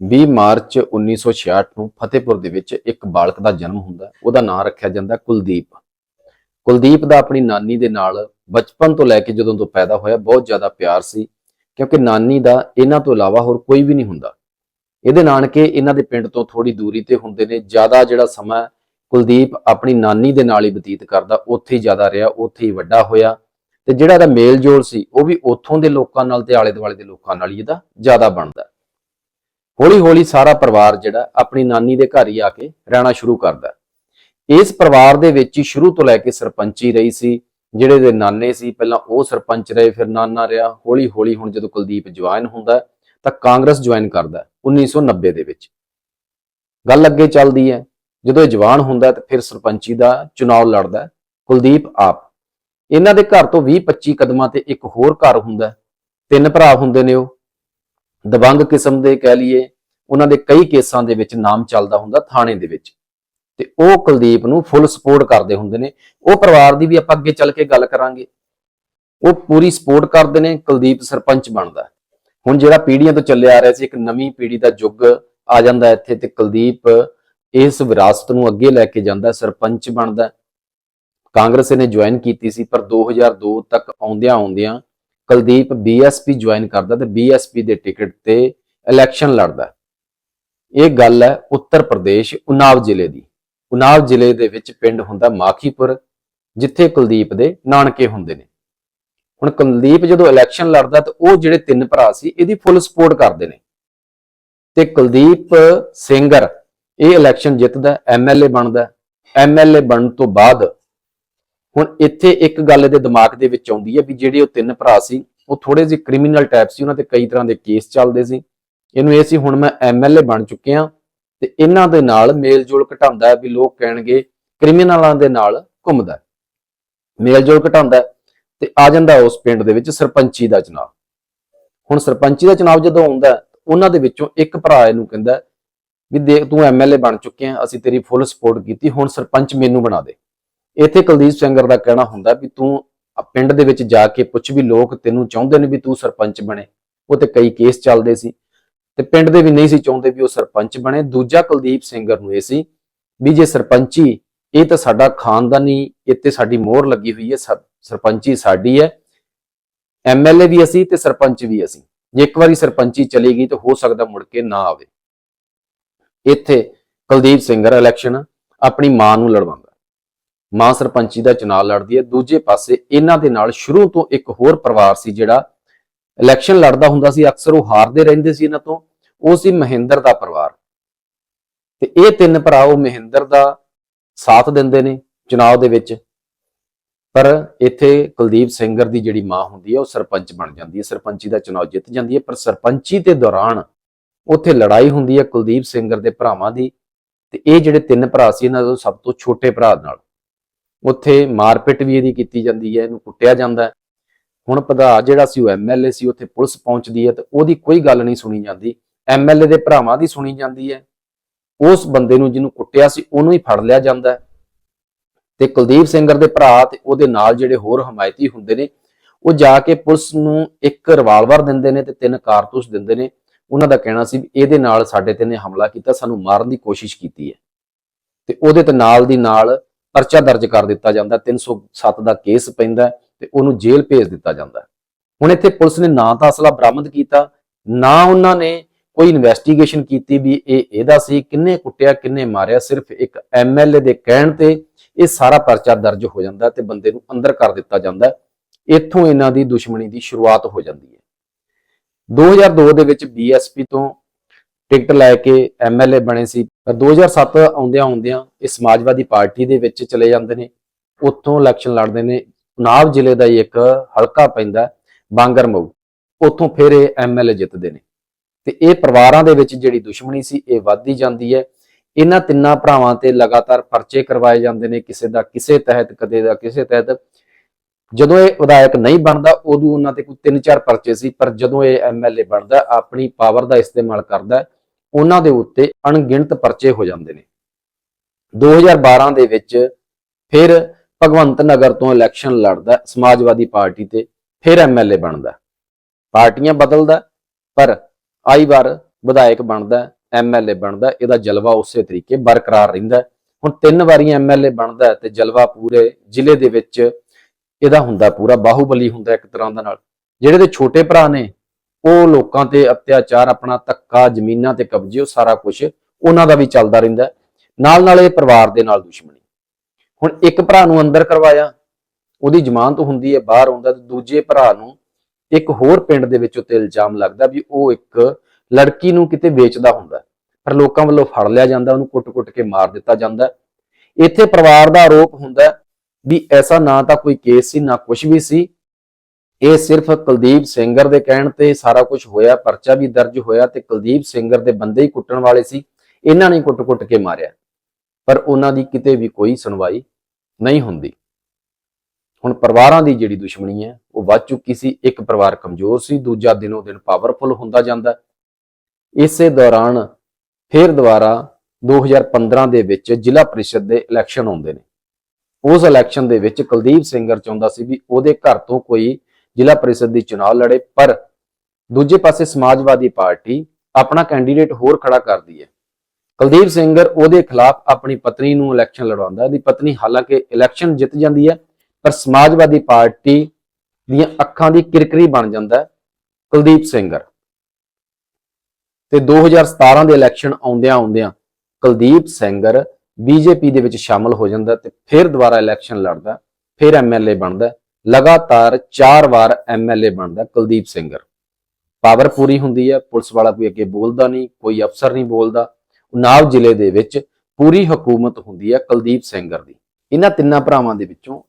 20 March 1966 ਨੂੰ ਫਤਿਹਪੁਰ ਦੇ ਵਿੱਚ ਇੱਕ ਬਾਲਕ ਦਾ ਜਨਮ ਹੁੰਦਾ ਉਹਦਾ ਨਾਂ ਰੱਖਿਆ ਜਾਂਦਾ ਕੁਲਦੀਪ। ਕੁਲਦੀਪ ਦਾ ਆਪਣੀ ਨਾਨੀ ਦੇ ਨਾਲ ਬਚਪਨ ਤੋਂ ਲੈ ਕੇ ਜਦੋਂ ਤੋਂ ਪੈਦਾ ਹੋਇਆ ਬਹੁਤ ਜ਼ਿਆਦਾ ਪਿਆਰ ਸੀ, ਕਿਉਂਕਿ ਨਾਨੀ ਦਾ ਇਹਨਾਂ ਤੋਂ ਇਲਾਵਾ ਹੋਰ ਕੋਈ ਵੀ ਨਹੀਂ ਹੁੰਦਾ। ਇਹਦੇ ਨਾਨਕੇ ਇਹਨਾਂ ਦੇ ਪਿੰਡ ਤੋਂ ਥੋੜੀ ਦੂਰੀ ਤੇ ਹੁੰਦੇ ਨੇ। ਜ਼ਿਆਦਾ ਜਿਹੜਾ ਸਮਾਂ ਕੁਲਦੀਪ ਆਪਣੀ ਨਾਨੀ ਦੇ ਨਾਲ ਹੀ ਬਤੀਤ ਕਰਦਾ, ਉੱਥੇ ਹੀ ਜ਼ਿਆਦਾ ਰਿਹਾ, ਉੱਥੇ ਹੀ ਵੱਡਾ ਹੋਇਆ। ਤੇ ਜਿਹੜਾ ਇਹਦਾ ਮੇਲ ਜੋਲ ਸੀ, ਉਹ ਵੀ ਉੱਥੋਂ ਦੇ ਲੋਕਾਂ ਨਾਲ ਤੇ ਆਲੇ ਦੁਆਲੇ ਦੇ ਲੋਕਾਂ ਨਾਲ ਹੀ ਇਹਦਾ ਜ਼ਿਆਦਾ ਬਣਦਾ। ਹੌਲੀ ਹੌਲੀ ਸਾਰਾ ਪਰਿਵਾਰ ਜਿਹੜਾ ਆਪਣੀ ਨਾਨੀ ਦੇ ਘਰ ਹੀ ਆ ਕੇ ਰਹਿਣਾ ਸ਼ੁਰੂ ਕਰਦਾ ਇਸ ਪਰਿਵਾਰ ਦੇ ਵਿੱਚ ਹੀ ਸ਼ੁਰੂ ਤੋਂ ਲੈ ਕੇ ਸਰਪੰਚੀ ਰਹੀ ਸੀ, ਜਿਹੜੇ ਦੇ ਨਾਨੇ ਸੀ, ਪਹਿਲਾਂ ਉਹ ਸਰਪੰਚ ਰਹੇ, ਫਿਰ ਨਾਨਾ ਰਿਹਾ। ਹੌਲੀ ਹੌਲੀ ਹੁਣ ਜਦੋਂ ਕੁਲਦੀਪ ਜੁਆਇਨ ਹੁੰਦਾ ਤਾਂ ਕਾਂਗਰਸ ਜੁਆਇਨ ਕਰਦਾ ਹੈ 1990 ਦੇ ਵਿੱਚ। ਗੱਲ ਅੱਗੇ ਚੱਲਦੀ ਹੈ, ਜਦੋਂ ਇਹ ਜਵਾਨ ਹੁੰਦਾ ਤਾਂ ਫਿਰ ਸਰਪੰਚੀ ਦਾ ਚੁਣਾਵ ਲੜਦਾ ਕੁਲਦੀਪ ਆਪ। ਇਹਨਾਂ ਦੇ ਘਰ ਤੋਂ 20-25 ਕਦਮਾਂ ਤੇ ਇੱਕ ਹੋਰ ਘਰ ਹੁੰਦਾ ਤਿੰਨ ਭਰਾ ਹੁੰਦੇ ਨੇ ਉਹ। ਦਬੰਗ ਕਿਸਮ ਦੇ ਕਹਿ ਲਈਏ ਉਹਨਾਂ ਦੇ ਕਈ ਕੇਸਾਂ ਦੇ ਵਿੱਚ ਨਾਮ ਚੱਲਦਾ ਹੁੰਦਾ ਥਾਣੇ ਦੇ ਵਿੱਚ। ਤੇ ਉਹ ਕੁਲਦੀਪ ਨੂੰ ਫੁੱਲ ਸਪੋਰਟ ਕਰਦੇ ਹੁੰਦੇ ਨੇ। ਉਹ ਪਰਿਵਾਰ ਦੀ ਵੀ ਆਪਾਂ ਅੱਗੇ ਚੱਲ ਕੇ ਗੱਲ ਕਰਾਂਗੇ। ਉਹ ਪੂਰੀ ਸਪੋਰਟ ਕਰਦੇ ਨੇ, ਕੁਲਦੀਪ ਸਰਪੰਚ ਬਣਦਾ। ਹੁਣ ਜਿਹੜਾ ਪੀੜ੍ਹੀਆਂ ਤੋਂ ਚੱਲਿਆ ਆ ਰਿਹਾ ਸੀ, ਇੱਕ ਨਵੀਂ ਪੀੜ੍ਹੀ ਦਾ ਯੁੱਗ ਆ ਜਾਂਦਾ ਇੱਥੇ ਤੇ ਕੁਲਦੀਪ ਇਸ ਵਿਰਾਸਤ ਨੂੰ ਅੱਗੇ ਲੈ ਕੇ ਜਾਂਦਾ, ਸਰਪੰਚ ਬਣਦਾ। ਕਾਂਗਰਸ ਨੇ ਜੁਆਇਨ ਕੀਤੀ ਸੀ, ਪਰ 2002 ਤੱਕ ਆਉਂਦਿਆਂ ਆਉਂਦਿਆਂ ਕੁਲਦੀਪ ਬੀਐਸਪੀ ਜੁਆਇਨ ਕਰਦਾ ਤੇ ਬੀਐਸਪੀ ਦੇ ਟਿਕਟ ਤੇ ਇਲੈਕਸ਼ਨ ਲੜਦਾ। ਇਹ ਗੱਲ ਹੈ ਉੱਤਰ ਪ੍ਰਦੇਸ਼, ਉਨਾਵ ਜ਼ਿਲ੍ਹੇ ਦੀ। ਉਨਾਵ ਜ਼ਿਲ੍ਹੇ ਦੇ ਵਿੱਚ ਪਿੰਡ ਹੁੰਦਾ ਮਾਖੀਪੁਰ, ਜਿੱਥੇ ਕੁਲਦੀਪ ਦੇ ਨਾਨਕੇ ਹੁੰਦੇ ਨੇ। ਹੁਣ ਕੁਲਦੀਪ ਜਦੋਂ ਇਲੈਕਸ਼ਨ ਲੜਦਾ ਤਾਂ ਉਹ ਜਿਹੜੇ ਤਿੰਨ ਭਰਾ ਸੀ, ਇਹਦੀ ਫੁੱਲ ਸਪੋਰਟ ਕਰਦੇ ਨੇ। ਤੇ ਕੁਲਦੀਪ ਸਿੰਗਰ, ਇਹ ਇਲੈਕਸ਼ਨ ਜਿੱਤਦਾ ਐਮਐਲਏ ਬਣਦਾ। ਐਮਐਲਏ ਬਣਨ ਤੋਂ ਬਾਅਦ ਹੁਣ ਇੱਥੇ ਇੱਕ ਗੱਲ ਇਹਦੇ ਦਿਮਾਗ ਦੇ ਵਿੱਚ ਆਉਂਦੀ ਹੈ ਵੀ ਜਿਹੜੇ ਉਹ ਤਿੰਨ ਭਰਾ ਸੀ, ਉਹ ਥੋੜੇ ਜਿਹੇ ਕ੍ਰਿਮੀਨਲ ਟਾਈਪ ਸੀ, ਉਹਨਾਂ ਤੇ ਕਈ ਤਰ੍ਹਾਂ ਦੇ ਕੇਸ ਚੱਲਦੇ ਸੀ। ਇਹਨੂੰ ਇਹ ਸੀ, ਹੁਣ ਮੈਂ ਐਮਐਲਏ ਬਣ ਚੁੱਕਿਆ ਤੇ ਇਹਨਾਂ ਦੇ ਨਾਲ ਮੇਲ ਜੋਲ ਘਟਾਉਂਦਾ ਵੀ ਲੋਕ ਕਹਿਣਗੇ ਕ੍ਰਿਮੀਨਲਾਂ ਦੇ ਨਾਲ ਘੁੰਮਦਾ ਹੈ। ਘਟਾਉਂਦਾ ਤੇ ਆ ਜਾਂਦਾ ਉਸ ਪਿੰਡ ਦੇ ਵਿੱਚ ਸਰਪੰਚੀ ਦਾ ਚੁਣਾਵ ਹੁਣ ਸਰਪੰਚੀ ਦਾ ਚੁਣਾਵ ਜਦੋਂ ਆਉਂਦਾ ਉਹਨਾਂ ਦੇ ਵਿੱਚੋਂ ਇੱਕ ਭਰਾ ਇਹਨੂੰ ਕਹਿੰਦਾ ਵੀ ਦੇਖ ਤੂੰ ਐਮਐਲਏ ਬਣ ਚੁੱਕਿਆ ਅਸੀਂ ਤੇਰੀ ਫੁੱਲ ਸਪੋਰਟ ਕੀਤੀ, ਹੁਣ ਸਰਪੰਚ ਮੈਨੂੰ ਬਣਾ ਦੇ। ਇੱਥੇ ਕੁਲਦੀਪ ਸਿੰਘਰ ਦਾ ਕਹਿਣਾ ਹੁੰਦਾ ਵੀ ਤੂੰ ਪਿੰਡ ਦੇ ਵਿੱਚ ਜਾ ਕੇ ਪੁੱਛ ਵੀ ਲੋਕ ਤੈਨੂੰ ਚਾਹੁੰਦੇ ਨੇ ਵੀ ਤੂੰ ਸਰਪੰਚ ਬਣੇ। ਉਹ ਤੇ ਕਈ ਕੇਸ ਚੱਲਦੇ ਸੀ। ਤੇ ਪਿੰਡ ਦੇ ਵੀ ਨਹੀਂ ਸੀ ਚਾਹੁੰਦੇ ਵੀ ਉਹ ਸਰਪੰਚ ਬਣੇ। ਦੂਜਾ ਕੁਲਦੀਪ ਸਿੰਘਰ ਨੂੰ ਇਹ ਸੀ ਵੀ ਜੇ ਸਰਪੰਚੀ, ਇਹ ਤਾਂ ਸਾਡਾ ਖਾਨਦਾਨੀ ਇੱਥੇ ਸਾਡੀ ਮੋਹਰ ਲੱਗੀ ਹੋਈ ਹੈ, ਸਰ- ਸਰਪੰਚੀ ਸਾਡੀ ਹੈ। ਐਮਐਲਏ ਵੀ ਅਸੀਂ ਤੇ ਸਰਪੰਚ ਵੀ ਅਸੀਂ। ਜੇ ਇੱਕ ਵਾਰੀ ਸਰਪੰਚੀ ਚਲੀ ਗਈ ਤਾਂ ਹੋ ਸਕਦਾ ਮੁੜ ਕੇ ਨਾ ਆਵੇ। ਇੱਥੇ ਕੁਲਦੀਪ ਸਿੰਘਰ ਇਲੈਕਸ਼ਨ ਆਪਣੀ ਮਾਂ ਨੂੰ ਲੜਵਾਉਂਦਾ। ਮਾਂ ਸਰਪੰਚੀ ਦਾ ਚੁਣਾਵ ਲੜਦੀ ਹੈ। ਦੂਜੇ ਪਾਸੇ ਇਹਨਾਂ ਦੇ ਨਾਲ ਸ਼ੁਰੂ ਤੋਂ ਇੱਕ ਹੋਰ ਪਰਿਵਾਰ ਸੀ ਜਿਹੜਾ ਇਲੈਕਸ਼ਨ ਲੜਦਾ ਹੁੰਦਾ ਸੀ, ਅਕਸਰ ਉਹ ਹਾਰਦੇ ਰਹਿੰਦੇ ਸੀ ਇਹਨਾਂ ਤੋਂ। ਉਹ ਸੀ ਮਹਿੰਦਰ ਦਾ ਪਰਿਵਾਰ। ਤੇ ਇਹ ਤਿੰਨ ਭਰਾ ਉਹ ਮਹਿੰਦਰ ਦਾ ਸਾਥ ਦਿੰਦੇ ਨੇ ਚੁਣਾਵ ਦੇ ਵਿੱਚ। ਪਰ ਇੱਥੇ ਕੁਲਦੀਪ ਸਿੰਘਰ ਦੀ ਜਿਹੜੀ ਮਾਂ ਹੁੰਦੀ ਹੈ, ਉਹ ਸਰਪੰਚ ਬਣ ਜਾਂਦੀ ਹੈ। ਸਰਪੰਚੀ ਦਾ ਚੁਣਾਵ ਜਿੱਤ ਜਾਂਦੀ ਹੈ, ਪਰ ਸਰਪੰਚੀ ਦੇ ਦੌਰਾਨ ਉੱਥੇ ਲੜਾਈ ਹੁੰਦੀ ਹੈ ਕੁਲਦੀਪ ਸਿੰਘਰ ਦੇ ਭਰਾਵਾਂ ਦੀ। ਤੇ ਇਹ ਜਿਹੜੇ ਤਿੰਨ ਭਰਾ ਸੀ, ਇਹਨਾਂ ਤੋਂ ਸਭ ਤੋਂ ਛੋਟੇ ਭਰਾ ਨਾਲ। ਉੱਥੇ ਮਾਰਪਿਟ ਵੀ ਇਹਦੀ ਕੀਤੀ ਜਾਂਦੀ ਹੈ, ਇਹਨੂੰ ਕੁੱਟਿਆ ਜਾਂਦਾ ਹੁਣ ਪ੍ਰਧਾਨ ਜਿਹੜਾ ਸੀ ਉਹ ਐਮਐਲਏ ਸੀ, ਉੱਥੇ ਪੁਲਿਸ ਪਹੁੰਚਦੀ ਹੈ ਤੇ ਉਹਦੀ ਕੋਈ ਗੱਲ ਨਹੀਂ ਸੁਣੀ ਜਾਂਦੀ। ਐਮਐਲਏ ਦੇ ਭਰਾਵਾਂ ਦੀ ਸੁਣੀ ਜਾਂਦੀ ਹੈ। ਉਸ ਬੰਦੇ ਨੂੰ ਜਿਹਨੂੰ ਕੁੱਟਿਆ ਸੀ, ਉਹਨੂੰ ਹੀ ਫੜ ਲਿਆ ਜਾਂਦਾ ਹੈ। ਤੇ ਕੁਲਦੀਪ ਸਿੰਘਰ ਦੇ ਭਰਾ ਤੇ ਉਹਦੇ ਨਾਲ ਜਿਹੜੇ ਹੋਰ ਹਮਾਇਤੀ ਹੁੰਦੇ ਨੇ, ਉਹ ਜਾ ਕੇ ਪੁਲਿਸ ਨੂੰ ਇੱਕ ਰਿਵਾਲਵਰ ਦਿੰਦੇ ਨੇ ਤੇ ਤਿੰਨ ਕਾਰਤੂਸ ਦਿੰਦੇ ਨੇ। ਉਹਨਾਂ ਦਾ ਕਹਿਣਾ ਸੀ ਵੀ ਇਹਦੇ ਨਾਲ ਸਾਡੇ ਤੇ ਨੇ ਹਮਲਾ ਕੀਤਾ, ਸਾਨੂੰ ਮਾਰਨ ਦੀ ਕੋਸ਼ਿਸ਼ ਕੀਤੀ ਹੈ। ਤੇ ਉਹਦੇ ਤੇ ਨਾਲ ਦੀ ਨਾਲ ਪਰਚਾ ਦਰਜ ਕਰ ਦਿੱਤਾ ਜਾਂਦਾ 307 ਦਾ ਕੇਸ ਪੈਂਦਾ ਤੇ ਉਹਨੂੰ ਜੇਲ੍ਹ ਭੇਜ ਦਿੱਤਾ ਜਾਂਦਾ ਹੁਣ ਇੱਥੇ ਪੁਲਿਸ ਨੇ ਨਾ ਤਾਂ ਅਸਲਾ ਬਰਾਮਦ ਕੀਤਾ, ਨਾ ਉਹਨਾਂ ਨੇ ਕੋਈ ਇਨਵੈਸਟੀਗੇਸ਼ਨ ਕੀਤੀ ਵੀ ਇਹ ਇਹਦਾ ਸੀ, ਕਿੰਨੇ ਕੁੱਟਿਆ, ਕਿੰਨੇ ਮਾਰਿਆ, ਸਿਰਫ ਇੱਕ ਐਮਐਲਏ ਦੇ ਕਹਿਣ ਤੇ ਇਹ ਸਾਰਾ ਪਰਚਾ ਦਰਜ ਹੋ ਜਾਂਦਾ ਤੇ ਬੰਦੇ ਨੂੰ ਅੰਦਰ ਕਰ ਦਿੱਤਾ ਜਾਂਦਾ ਇੱਥੋਂ ਇਹਨਾਂ ਦੀ ਦੁਸ਼ਮਣੀ ਦੀ ਸ਼ੁਰੂਆਤ ਹੋ ਜਾਂਦੀ ਹੈ। 2002 ਦੇ ਵਿੱਚ ਬੀਐਸਪੀ ਤੋਂ ਟਿਕਟ ਲੈ ਕੇ ਐਮਐਲਏ ਬਣੇ ਸੀ, ਪਰ 2007 ਆਉਂਦਿਆਂ ਆਉਂਦਿਆਂ ਇਹ ਸਮਾਜਵਾਦੀ ਪਾਰਟੀ ਦੇ ਵਿੱਚ ਚਲੇ ਜਾਂਦੇ ਨੇ, ਉੱਥੋਂ ਇਲੈਕਸ਼ਨ ਲੜਦੇ ਨੇ ਉਨਾਵ ਜ਼ਿਲ੍ਹੇ ਦਾ ਹੀ ਇੱਕ ਹਲਕਾ ਪੈਂਦਾ ਬਾਂਗਰਮਊ ਉੱਥੋਂ ਫਿਰ ਇਹ ਐਮਐਲਏ ਜਿੱਤਦੇ ਨੇ। ਤੇ ਇਹ ਪਰਿਵਾਰਾਂ ਦੇ ਵਿੱਚ ਜਿਹੜੀ ਦੁਸ਼ਮਣੀ ਸੀ, ਇਹ ਵੱਧਦੀ ਜਾਂਦੀ ਹੈ। ਇਹਨਾਂ ਤਿੰਨਾਂ ਭਰਾਵਾਂ ਤੇ ਲਗਾਤਾਰ ਪਰਚੇ ਕਰਵਾਏ ਜਾਂਦੇ ਨੇ, ਕਿਸੇ ਦਾ ਕਿਸੇ ਤਹਿਤ, ਕਦੇ ਦਾ ਕਿਸੇ ਤਹਿਤ। ਜਦੋਂ ਇਹ ਵਿਧਾਇਕ ਨਹੀਂ ਬਣਦਾ, ਉਦੋਂ ਉਹਨਾਂ ਤੇ ਕੋਈ ਤਿੰਨ ਚਾਰ ਪਰਚੇ ਸੀ, ਪਰ ਜਦੋਂ ਇਹ ਐਮਐਲਏ ਬਣਦਾ, ਆਪਣੀ ਪਾਵਰ ਦਾ ਇਸਤੇਮਾਲ ਕਰਦਾ, ਉਹਨਾਂ ਦੇ ਉੱਤੇ ਅਣਗਿਣਤ ਪਰਚੇ ਹੋ ਜਾਂਦੇ ਨੇ। 2012 ਦੇ ਵਿੱਚ ਫਿਰ ਭਗਵੰਤ ਨਗਰ ਤੋਂ ਇਲੈਕਸ਼ਨ ਲੜਦਾ ਸਮਾਜਵਾਦੀ ਪਾਰਟੀ ਤੇ, ਫਿਰ ਐਮਐਲਏ ਬਣਦਾ ਪਾਰਟੀਆਂ ਬਦਲਦਾ ਪਰ ਆਈ ਵਾਰ ਵਿਧਾਇਕ ਬਣਦਾ ਐਮਐਲਏ ਬਣਦਾ ਇਹਦਾ ਜਲਵਾ ਉਸੇ ਤਰੀਕੇ ਬਰਕਰਾਰ ਰਹਿੰਦਾ ਹੁਣ ਤਿੰਨ ਵਾਰੀ ਐਮਐਲਏ ਬਣਦਾ ਹੈ ਤੇ ਜਲਵਾ ਪੂਰੇ ਜ਼ਿਲ੍ਹੇ ਦੇ ਵਿੱਚ ਇਹਦਾ ਹੁੰਦਾ ਪੂਰਾ, ਬਾਹੂਬਲੀ ਹੁੰਦਾ ਇੱਕ ਤਰ੍ਹਾਂ ਦਾ ਨਾਲ। ਜਿਹੜੇ ਦੇ ਛੋਟੇ ਭਰਾ ਨੇ, ਉਹ ਲੋਕਾਂ ਤੇ ਅਤਿਆਚਾਰ, ਆਪਣਾ ਧੱਕਾ, ਜ਼ਮੀਨਾਂ ਤੇ ਕਬਜ਼ੇ, ਉਹ ਸਾਰਾ ਕੁਝ ਉਹਨਾਂ ਦਾ ਵੀ ਚੱਲਦਾ ਰਹਿੰਦਾ ਨਾਲ ਨਾਲ ਇਹ ਪਰਿਵਾਰ ਦੇ ਨਾਲ ਦੁਸ਼ਮਣ ਹੁਣ ਇੱਕ ਭਰਾ ਨੂੰ ਅੰਦਰ ਕਰਵਾਇਆ, ਉਹਦੀ ਜ਼ਮਾਨਤ ਹੁੰਦੀ ਹੈ, ਬਾਹਰ ਆਉਂਦਾ ਤੇ ਦੂਜੇ ਭਰਾ ਨੂੰ ਇੱਕ ਹੋਰ ਪਿੰਡ ਦੇ ਵਿੱਚ ਉੱਤੇ ਇਲਜ਼ਾਮ ਲੱਗਦਾ ਵੀ ਉਹ ਇੱਕ ਲੜਕੀ ਨੂੰ ਕਿਤੇ ਵੇਚਦਾ ਹੁੰਦਾ। ਪਰ ਲੋਕਾਂ ਵੱਲੋਂ ਫੜ ਲਿਆ ਜਾਂਦਾ, ਉਹਨੂੰ ਕੁੱਟ-ਕੁੱਟ ਕੇ ਮਾਰ ਦਿੱਤਾ ਜਾਂਦਾ। ਇੱਥੇ ਪਰਿਵਾਰ ਦਾ ਆਰੋਪ ਹੁੰਦਾ ਵੀ ਐਸਾ ਨਾ ਤਾਂ ਕੋਈ ਕੇਸ ਸੀ, ਨਾ ਕੁਝ ਵੀ ਸੀ। ਇਹ ਸਿਰਫ ਕੁਲਦੀਪ ਸਿੰਘਰ ਦੇ ਕਹਿਣ ਤੇ ਸਾਰਾ ਕੁਝ ਹੋਇਆ, ਪਰਚਾ ਵੀ ਦਰਜ ਹੋਇਆ ਤੇ ਕੁਲਦੀਪ ਸਿੰਘਰ ਦੇ ਬੰਦੇ ਹੀ ਕੁੱਟਣ ਵਾਲੇ ਸੀ। ਇਹਨਾਂ ਨੇ ਕੁੱਟ-ਕੁੱਟ ਕੇ ਮਾਰਿਆ। ਪਰ ਉਹਨਾਂ ਦੀ ਕਿਤੇ ਵੀ ਕੋਈ ਸੁਣਵਾਈ ਨਹੀਂ ਹੁੰਦੀ। ਹੁਣ ਪਰਿਵਾਰਾਂ ਦੀ ਜਿਹੜੀ ਦੁਸ਼ਮਣੀ ਹੈ, ਉਹ ਵੱਧ ਚੁੱਕੀ ਸੀ। ਇੱਕ ਪਰਿਵਾਰ ਕਮਜ਼ੋਰ ਸੀ, ਦੂਜਾ ਦਿਨੋਂ ਦਿਨ ਪਾਵਰਫੁਲ ਹੁੰਦਾ ਜਾਂਦਾ ਇਸੇ ਦੌਰਾਨ ਫਿਰ ਦੁਬਾਰਾ 2015 ਦੇ ਵਿੱਚ ਜ਼ਿਲ੍ਹਾ ਪ੍ਰੀਸ਼ਦ ਦੇ ਇਲੈਕਸ਼ਨ ਆਉਂਦੇ ਨੇ। ਉਸ ਇਲੈਕਸ਼ਨ ਦੇ ਵਿੱਚ ਕੁਲਦੀਪ ਸਿੰਘਰ ਚਾਹੁੰਦਾ ਸੀ ਵੀ ਉਹਦੇ ਘਰ ਤੋਂ ਕੋਈ ਜ਼ਿਲ੍ਹਾ ਪ੍ਰੀਸ਼ਦ ਦੀ ਚੋਣ ਲੜੇ, ਪਰ ਦੂਜੇ ਪਾਸੇ ਸਮਾਜਵਾਦੀ ਪਾਰਟੀ ਆਪਣਾ ਕੈਂਡੀਡੇਟ ਹੋਰ ਖੜਾ ਕਰਦੀ ਹੈ। ਕੁਲਦੀਪ ਸਿੰਘਰ ਉਹਦੇ ਖਿਲਾਫ ਆਪਣੀ ਪਤਨੀ ਨੂੰ ਇਲੈਕਸ਼ਨ ਲੜਵਾਉਂਦਾ, ਉਹਦੀ ਪਤਨੀ ਹਾਲਾਂਕਿ ਇਲੈਕਸ਼ਨ ਜਿੱਤ ਜਾਂਦੀ ਹੈ, ਪਰ ਸਮਾਜਵਾਦੀ ਪਾਰਟੀ ਦੀਆਂ ਅੱਖਾਂ ਦੀ ਕਿਰਕਰੀ ਬਣ ਜਾਂਦਾ ਕੁਲਦੀਪ ਸਿੰਘਰ ਤੇ 2017 ਦੇ ਇਲੈਕਸ਼ਨ ਆਉਂਦਿਆਂ ਆਉਂਦਿਆਂ ਕੁਲਦੀਪ ਸਿੰਘਰ ਬੀਜੇਪੀ ਦੇ ਵਿੱਚ ਸ਼ਾਮਲ ਹੋ ਜਾਂਦਾ ਤੇ ਫਿਰ ਦੁਬਾਰਾ ਇਲੈਕਸ਼ਨ ਲੜਦਾ, ਫਿਰ ਐਮਐਲਏ ਬਣਦਾ, ਲਗਾਤਾਰ 4 ਵਾਰ ਐਮਐਲਏ ਬਣਦਾ ਕੁਲਦੀਪ ਸਿੰਘਰ ਪਾਵਰ ਪੂਰੀ ਹੁੰਦੀ ਹੈ, ਪੁਲਿਸ ਵਾਲਾ ਕੋਈ ਅੱਗੇ ਬੋਲਦਾ ਨਹੀਂ, ਕੋਈ ਅਫਸਰ ਨਹੀਂ ਬੋਲਦਾ ਉਨਾਵ ਜ਼ਿਲ੍ਹੇ ਦੇ ਵਿੱਚ ਪੂਰੀ ਹਕੂਮਤ ਹੁੰਦੀ ਹੈ ਕੁਲਦੀਪ ਸੈਂਗਰ ਦੀ। ਇਹਨਾਂ ਤਿੰਨਾਂ ਭਰਾਵਾਂ ਦੇ ਵਿੱਚੋਂ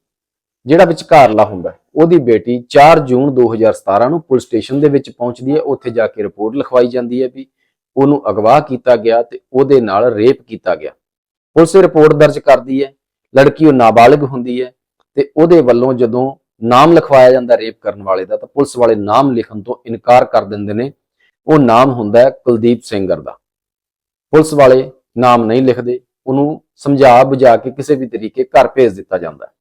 ਜਿਹੜਾ ਵਿਚਕਾਰਲਾ ਹੁੰਦਾ ਉਹਦੀ ਬੇਟੀ 4 ਜੂਨ 2017 ਨੂੰ ਪੁਲਿਸ ਸਟੇਸ਼ਨ ਦੇ ਵਿੱਚ ਪਹੁੰਚਦੀ ਹੈ। ਉੱਥੇ ਜਾ ਕੇ ਰਿਪੋਰਟ ਲਿਖਵਾਈ ਜਾਂਦੀ ਹੈ ਵੀ ਉਹਨੂੰ ਅਗਵਾ ਕੀਤਾ ਗਿਆ ਤੇ ਉਹਦੇ ਨਾਲ ਰੇਪ ਕੀਤਾ ਗਿਆ। ਪੁਲਿਸ ਰਿਪੋਰਟ ਦਰਜ ਕਰਦੀ ਹੈ, ਲੜਕੀ ਉਹ ਨਾਬਾਲਗ ਹੁੰਦੀ ਹੈ ਤੇ ਉਹਦੇ ਵੱਲੋਂ ਜਦੋਂ ਨਾਮ ਲਿਖਵਾਇਆ ਜਾਂਦਾ ਰੇਪ ਕਰਨ ਵਾਲੇ ਦਾ, ਤਾਂ ਪੁਲਿਸ ਵਾਲੇ ਨਾਮ ਲਿਖਣ ਤੋਂ ਇਨਕਾਰ ਕਰ ਦਿੰਦੇ ਨੇ। ਉਹ ਨਾਮ ਹੁੰਦਾ ਹੈ ਕੁਲਦੀਪ ਸਿੰਘਰ ਦਾ। ਪੁਲਿਸ ਵਾਲੇ ਨਾਮ ਨਹੀਂ ਲਿਖਦੇ, ਉਹਨੂੰ ਸਮਝਾ ਬੁਝਾ ਕੇ ਕਿਸੇ ਵੀ ਤਰੀਕੇ ਘਰ ਭੇਜ ਦਿੱਤਾ ਜਾਂਦਾ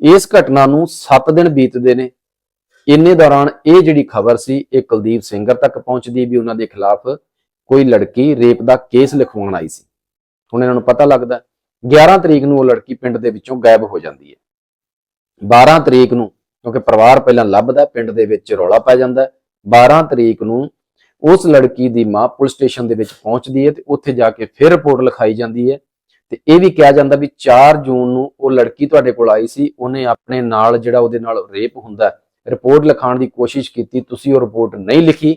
ਇਸ ਘਟਨਾ ਨੂੰ 7 ਦਿਨ ਬੀਤਦੇ ਨੇ। ਇੰਨੇ ਦੌਰਾਨ ਇਹ ਜਿਹੜੀ ਖਬਰ ਸੀ, ਇਹ ਕੁਲਦੀਪ ਸਿੰਘਰ ਤੱਕ ਪਹੁੰਚਦੀ ਵੀ ਉਹਨਾਂ ਦੇ ਖਿਲਾਫ ਕੋਈ ਲੜਕੀ ਰੇਪ ਦਾ ਕੇਸ ਲਿਖਵਾਉਣ ਆਈ ਸੀ। ਹੁਣ ਇਹਨਾਂ ਨੂੰ ਪਤਾ ਲੱਗਦਾ 11 ਤਰੀਕ ਨੂੰ ਉਹ ਲੜਕੀ ਪਿੰਡ ਦੇ ਵਿੱਚੋਂ ਗਾਇਬ ਹੋ ਜਾਂਦੀ ਹੈ। 12 ਤਰੀਕ ਨੂੰ, ਕਿਉਂਕਿ ਪਰਿਵਾਰ ਪਹਿਲਾਂ ਲੱਭਦਾ ਪਿੰਡ ਦੇ ਵਿੱਚ ਰੌਲਾ ਪੈ ਜਾਂਦਾ ਹੈ। 12 ਤਰੀਕ ਨੂੰ ਉਸ ਲੜਕੀ ਦੀ ਮਾਂ ਪੁਲਿਸ ਸਟੇਸ਼ਨ ਦੇ ਵਿੱਚ ਪਹੁੰਚਦੀ ਹੈ ਤੇ ਉੱਥੇ ਜਾ ਕੇ ਫਿਰ ਰਿਪੋਰਟ ਲਿਖਾਈ ਜਾਂਦੀ ਹੈ। ਤੇ ਇਹ ਵੀ ਕਿਹਾ ਜਾਂਦਾ ਵੀ 4 ਜੂਨ ਨੂੰ ਉਹ ਲੜਕੀ ਤੁਹਾਡੇ ਕੋਲ ਆਈ ਸੀ, ਉਹਨੇ ਆਪਣੇ ਨਾਲ ਜਿਹੜਾ ਉਹਦੇ ਨਾਲ ਰੇਪ ਹੁੰਦਾ ਰਿਪੋਰਟ ਲਿਖਾਉਣ ਦੀ ਕੋਸ਼ਿਸ਼ ਕੀਤੀ, ਤੁਸੀਂ ਉਹ ਰਿਪੋਰਟ ਨਹੀਂ ਲਿਖੀ।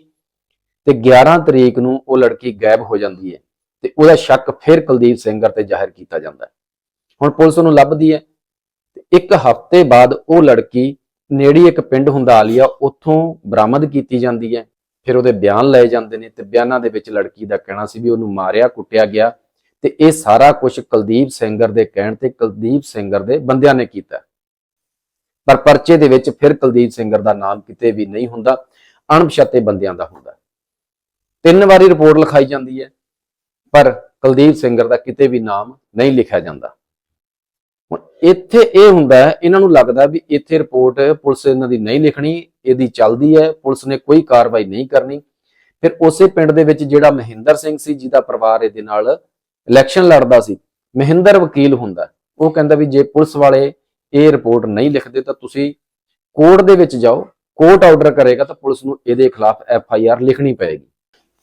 ਤੇ 11 ਤਰੀਕ ਨੂੰ ਉਹ ਲੜਕੀ ਗਾਇਬ ਹੋ ਜਾਂਦੀ ਹੈ ਤੇ ਉਹਦਾ ਸ਼ੱਕ ਫਿਰ ਕੁਲਦੀਪ ਸਿੰਘਰ ਤੇ ਜ਼ਾਹਿਰ ਕੀਤਾ ਜਾਂਦਾ ਹੈ। ਹੁਣ ਪੁਲਿਸ ਉਹਨੂੰ ਲੱਭਦੀ ਹੈ ਤੇ ਇੱਕ ਹਫ਼ਤੇ ਬਾਅਦ ਉਹ ਲੜਕੀ ਨੇੜੀ ਇੱਕ ਪਿੰਡ ਹੁੰਦਾ ਆਲੀਆ, ਉੱਥੋਂ ਬਰਾਮਦ ਕੀਤੀ ਜਾਂਦੀ ਹੈ। ਫਿਰ ਉਹਦੇ ਬਿਆਨ ਲਏ ਜਾਂਦੇ ਨੇ ਤੇ ਬਿਆਨਾਂ ਦੇ ਵਿੱਚ ਲੜਕੀ ਦਾ ਕਹਿਣਾ ਸੀ ਵੀ ਉਹਨੂੰ ਮਾਰਿਆ, ਕੁੱਟਿਆ ਗਿਆ ਤੇ ਇਹ ਸਾਰਾ ਕੁਝ ਕੁਲਦੀਪ ਸਿੰਘਰ ਦੇ ਕਹਿਣ ਤੇ ਕੁਲਦੀਪ ਸਿੰਘਰ ਦੇ ਬੰਦਿਆਂ ਨੇ ਕੀਤਾ। ਪਰ ਪਰਚੇ ਦੇ ਵਿੱਚ ਫਿਰ ਕੁਲਦੀਪ ਸਿੰਘਰ ਦਾ ਨਾਮ ਕਿਤੇ ਵੀ ਨਹੀਂ ਹੁੰਦਾ, ਅਣਪਛਾਤੇ ਬੰਦਿਆਂ ਦਾ ਹੁੰਦਾ। ਤਿੰਨ ਵਾਰੀ ਰਿਪੋਰਟ ਲਿਖਾਈ ਜਾਂਦੀ ਹੈ, ਪਰ ਕੁਲਦੀਪ ਸਿੰਘਰ ਦਾ ਕਿਤੇ ਵੀ ਨਾਮ ਨਹੀਂ ਲਿਖਿਆ ਜਾਂਦਾ। ਹੁਣ ਇੱਥੇ ਇਹ ਹੁੰਦਾ ਇਹਨਾਂ ਨੂੰ ਲੱਗਦਾ ਵੀ ਇੱਥੇ ਰਿਪੋਰਟ ਪੁਲਿਸ ਇਹਨਾਂ ਦੀ ਨਹੀਂ ਲਿਖਣੀ, ਇਹਦੀ ਚੱਲਦੀ ਹੈ, ਪੁਲਿਸ ਨੇ ਕੋਈ ਕਾਰਵਾਈ ਨਹੀਂ ਕਰਨੀ। ਫਿਰ ਉਸੇ ਪਿੰਡ ਦੇ ਵਿੱਚ ਜਿਹੜਾ ਮਹਿੰਦਰ ਸਿੰਘ ਸੀ, ਜਿਹਦਾ ਪਰਿਵਾਰ ਇਹਦੇ ਨਾਲ ਇਲੈਕਸ਼ਨ ਲੜਦਾ ਸੀ, ਮਹਿੰਦਰ ਵਕੀਲ ਹੁੰਦਾ ਉਹ ਕਹਿੰਦਾ ਵੀ ਜੇ ਪੁਲਿਸ ਵਾਲੇ ਇਹ ਰਿਪੋਰਟ ਨਹੀਂ ਲਿਖਦੇ ਤਾਂ ਤੁਸੀਂ ਕੋਰਟ ਦੇ ਵਿੱਚ ਜਾਓ, ਕੋਰਟ ਆਰਡਰ ਕਰੇਗਾ ਤਾਂ ਪੁਲਿਸ ਨੂੰ ਇਹਦੇ ਖਿਲਾਫ ਐਫ ਆਈ ਆਰ ਲਿਖਣੀ ਪਏਗੀ।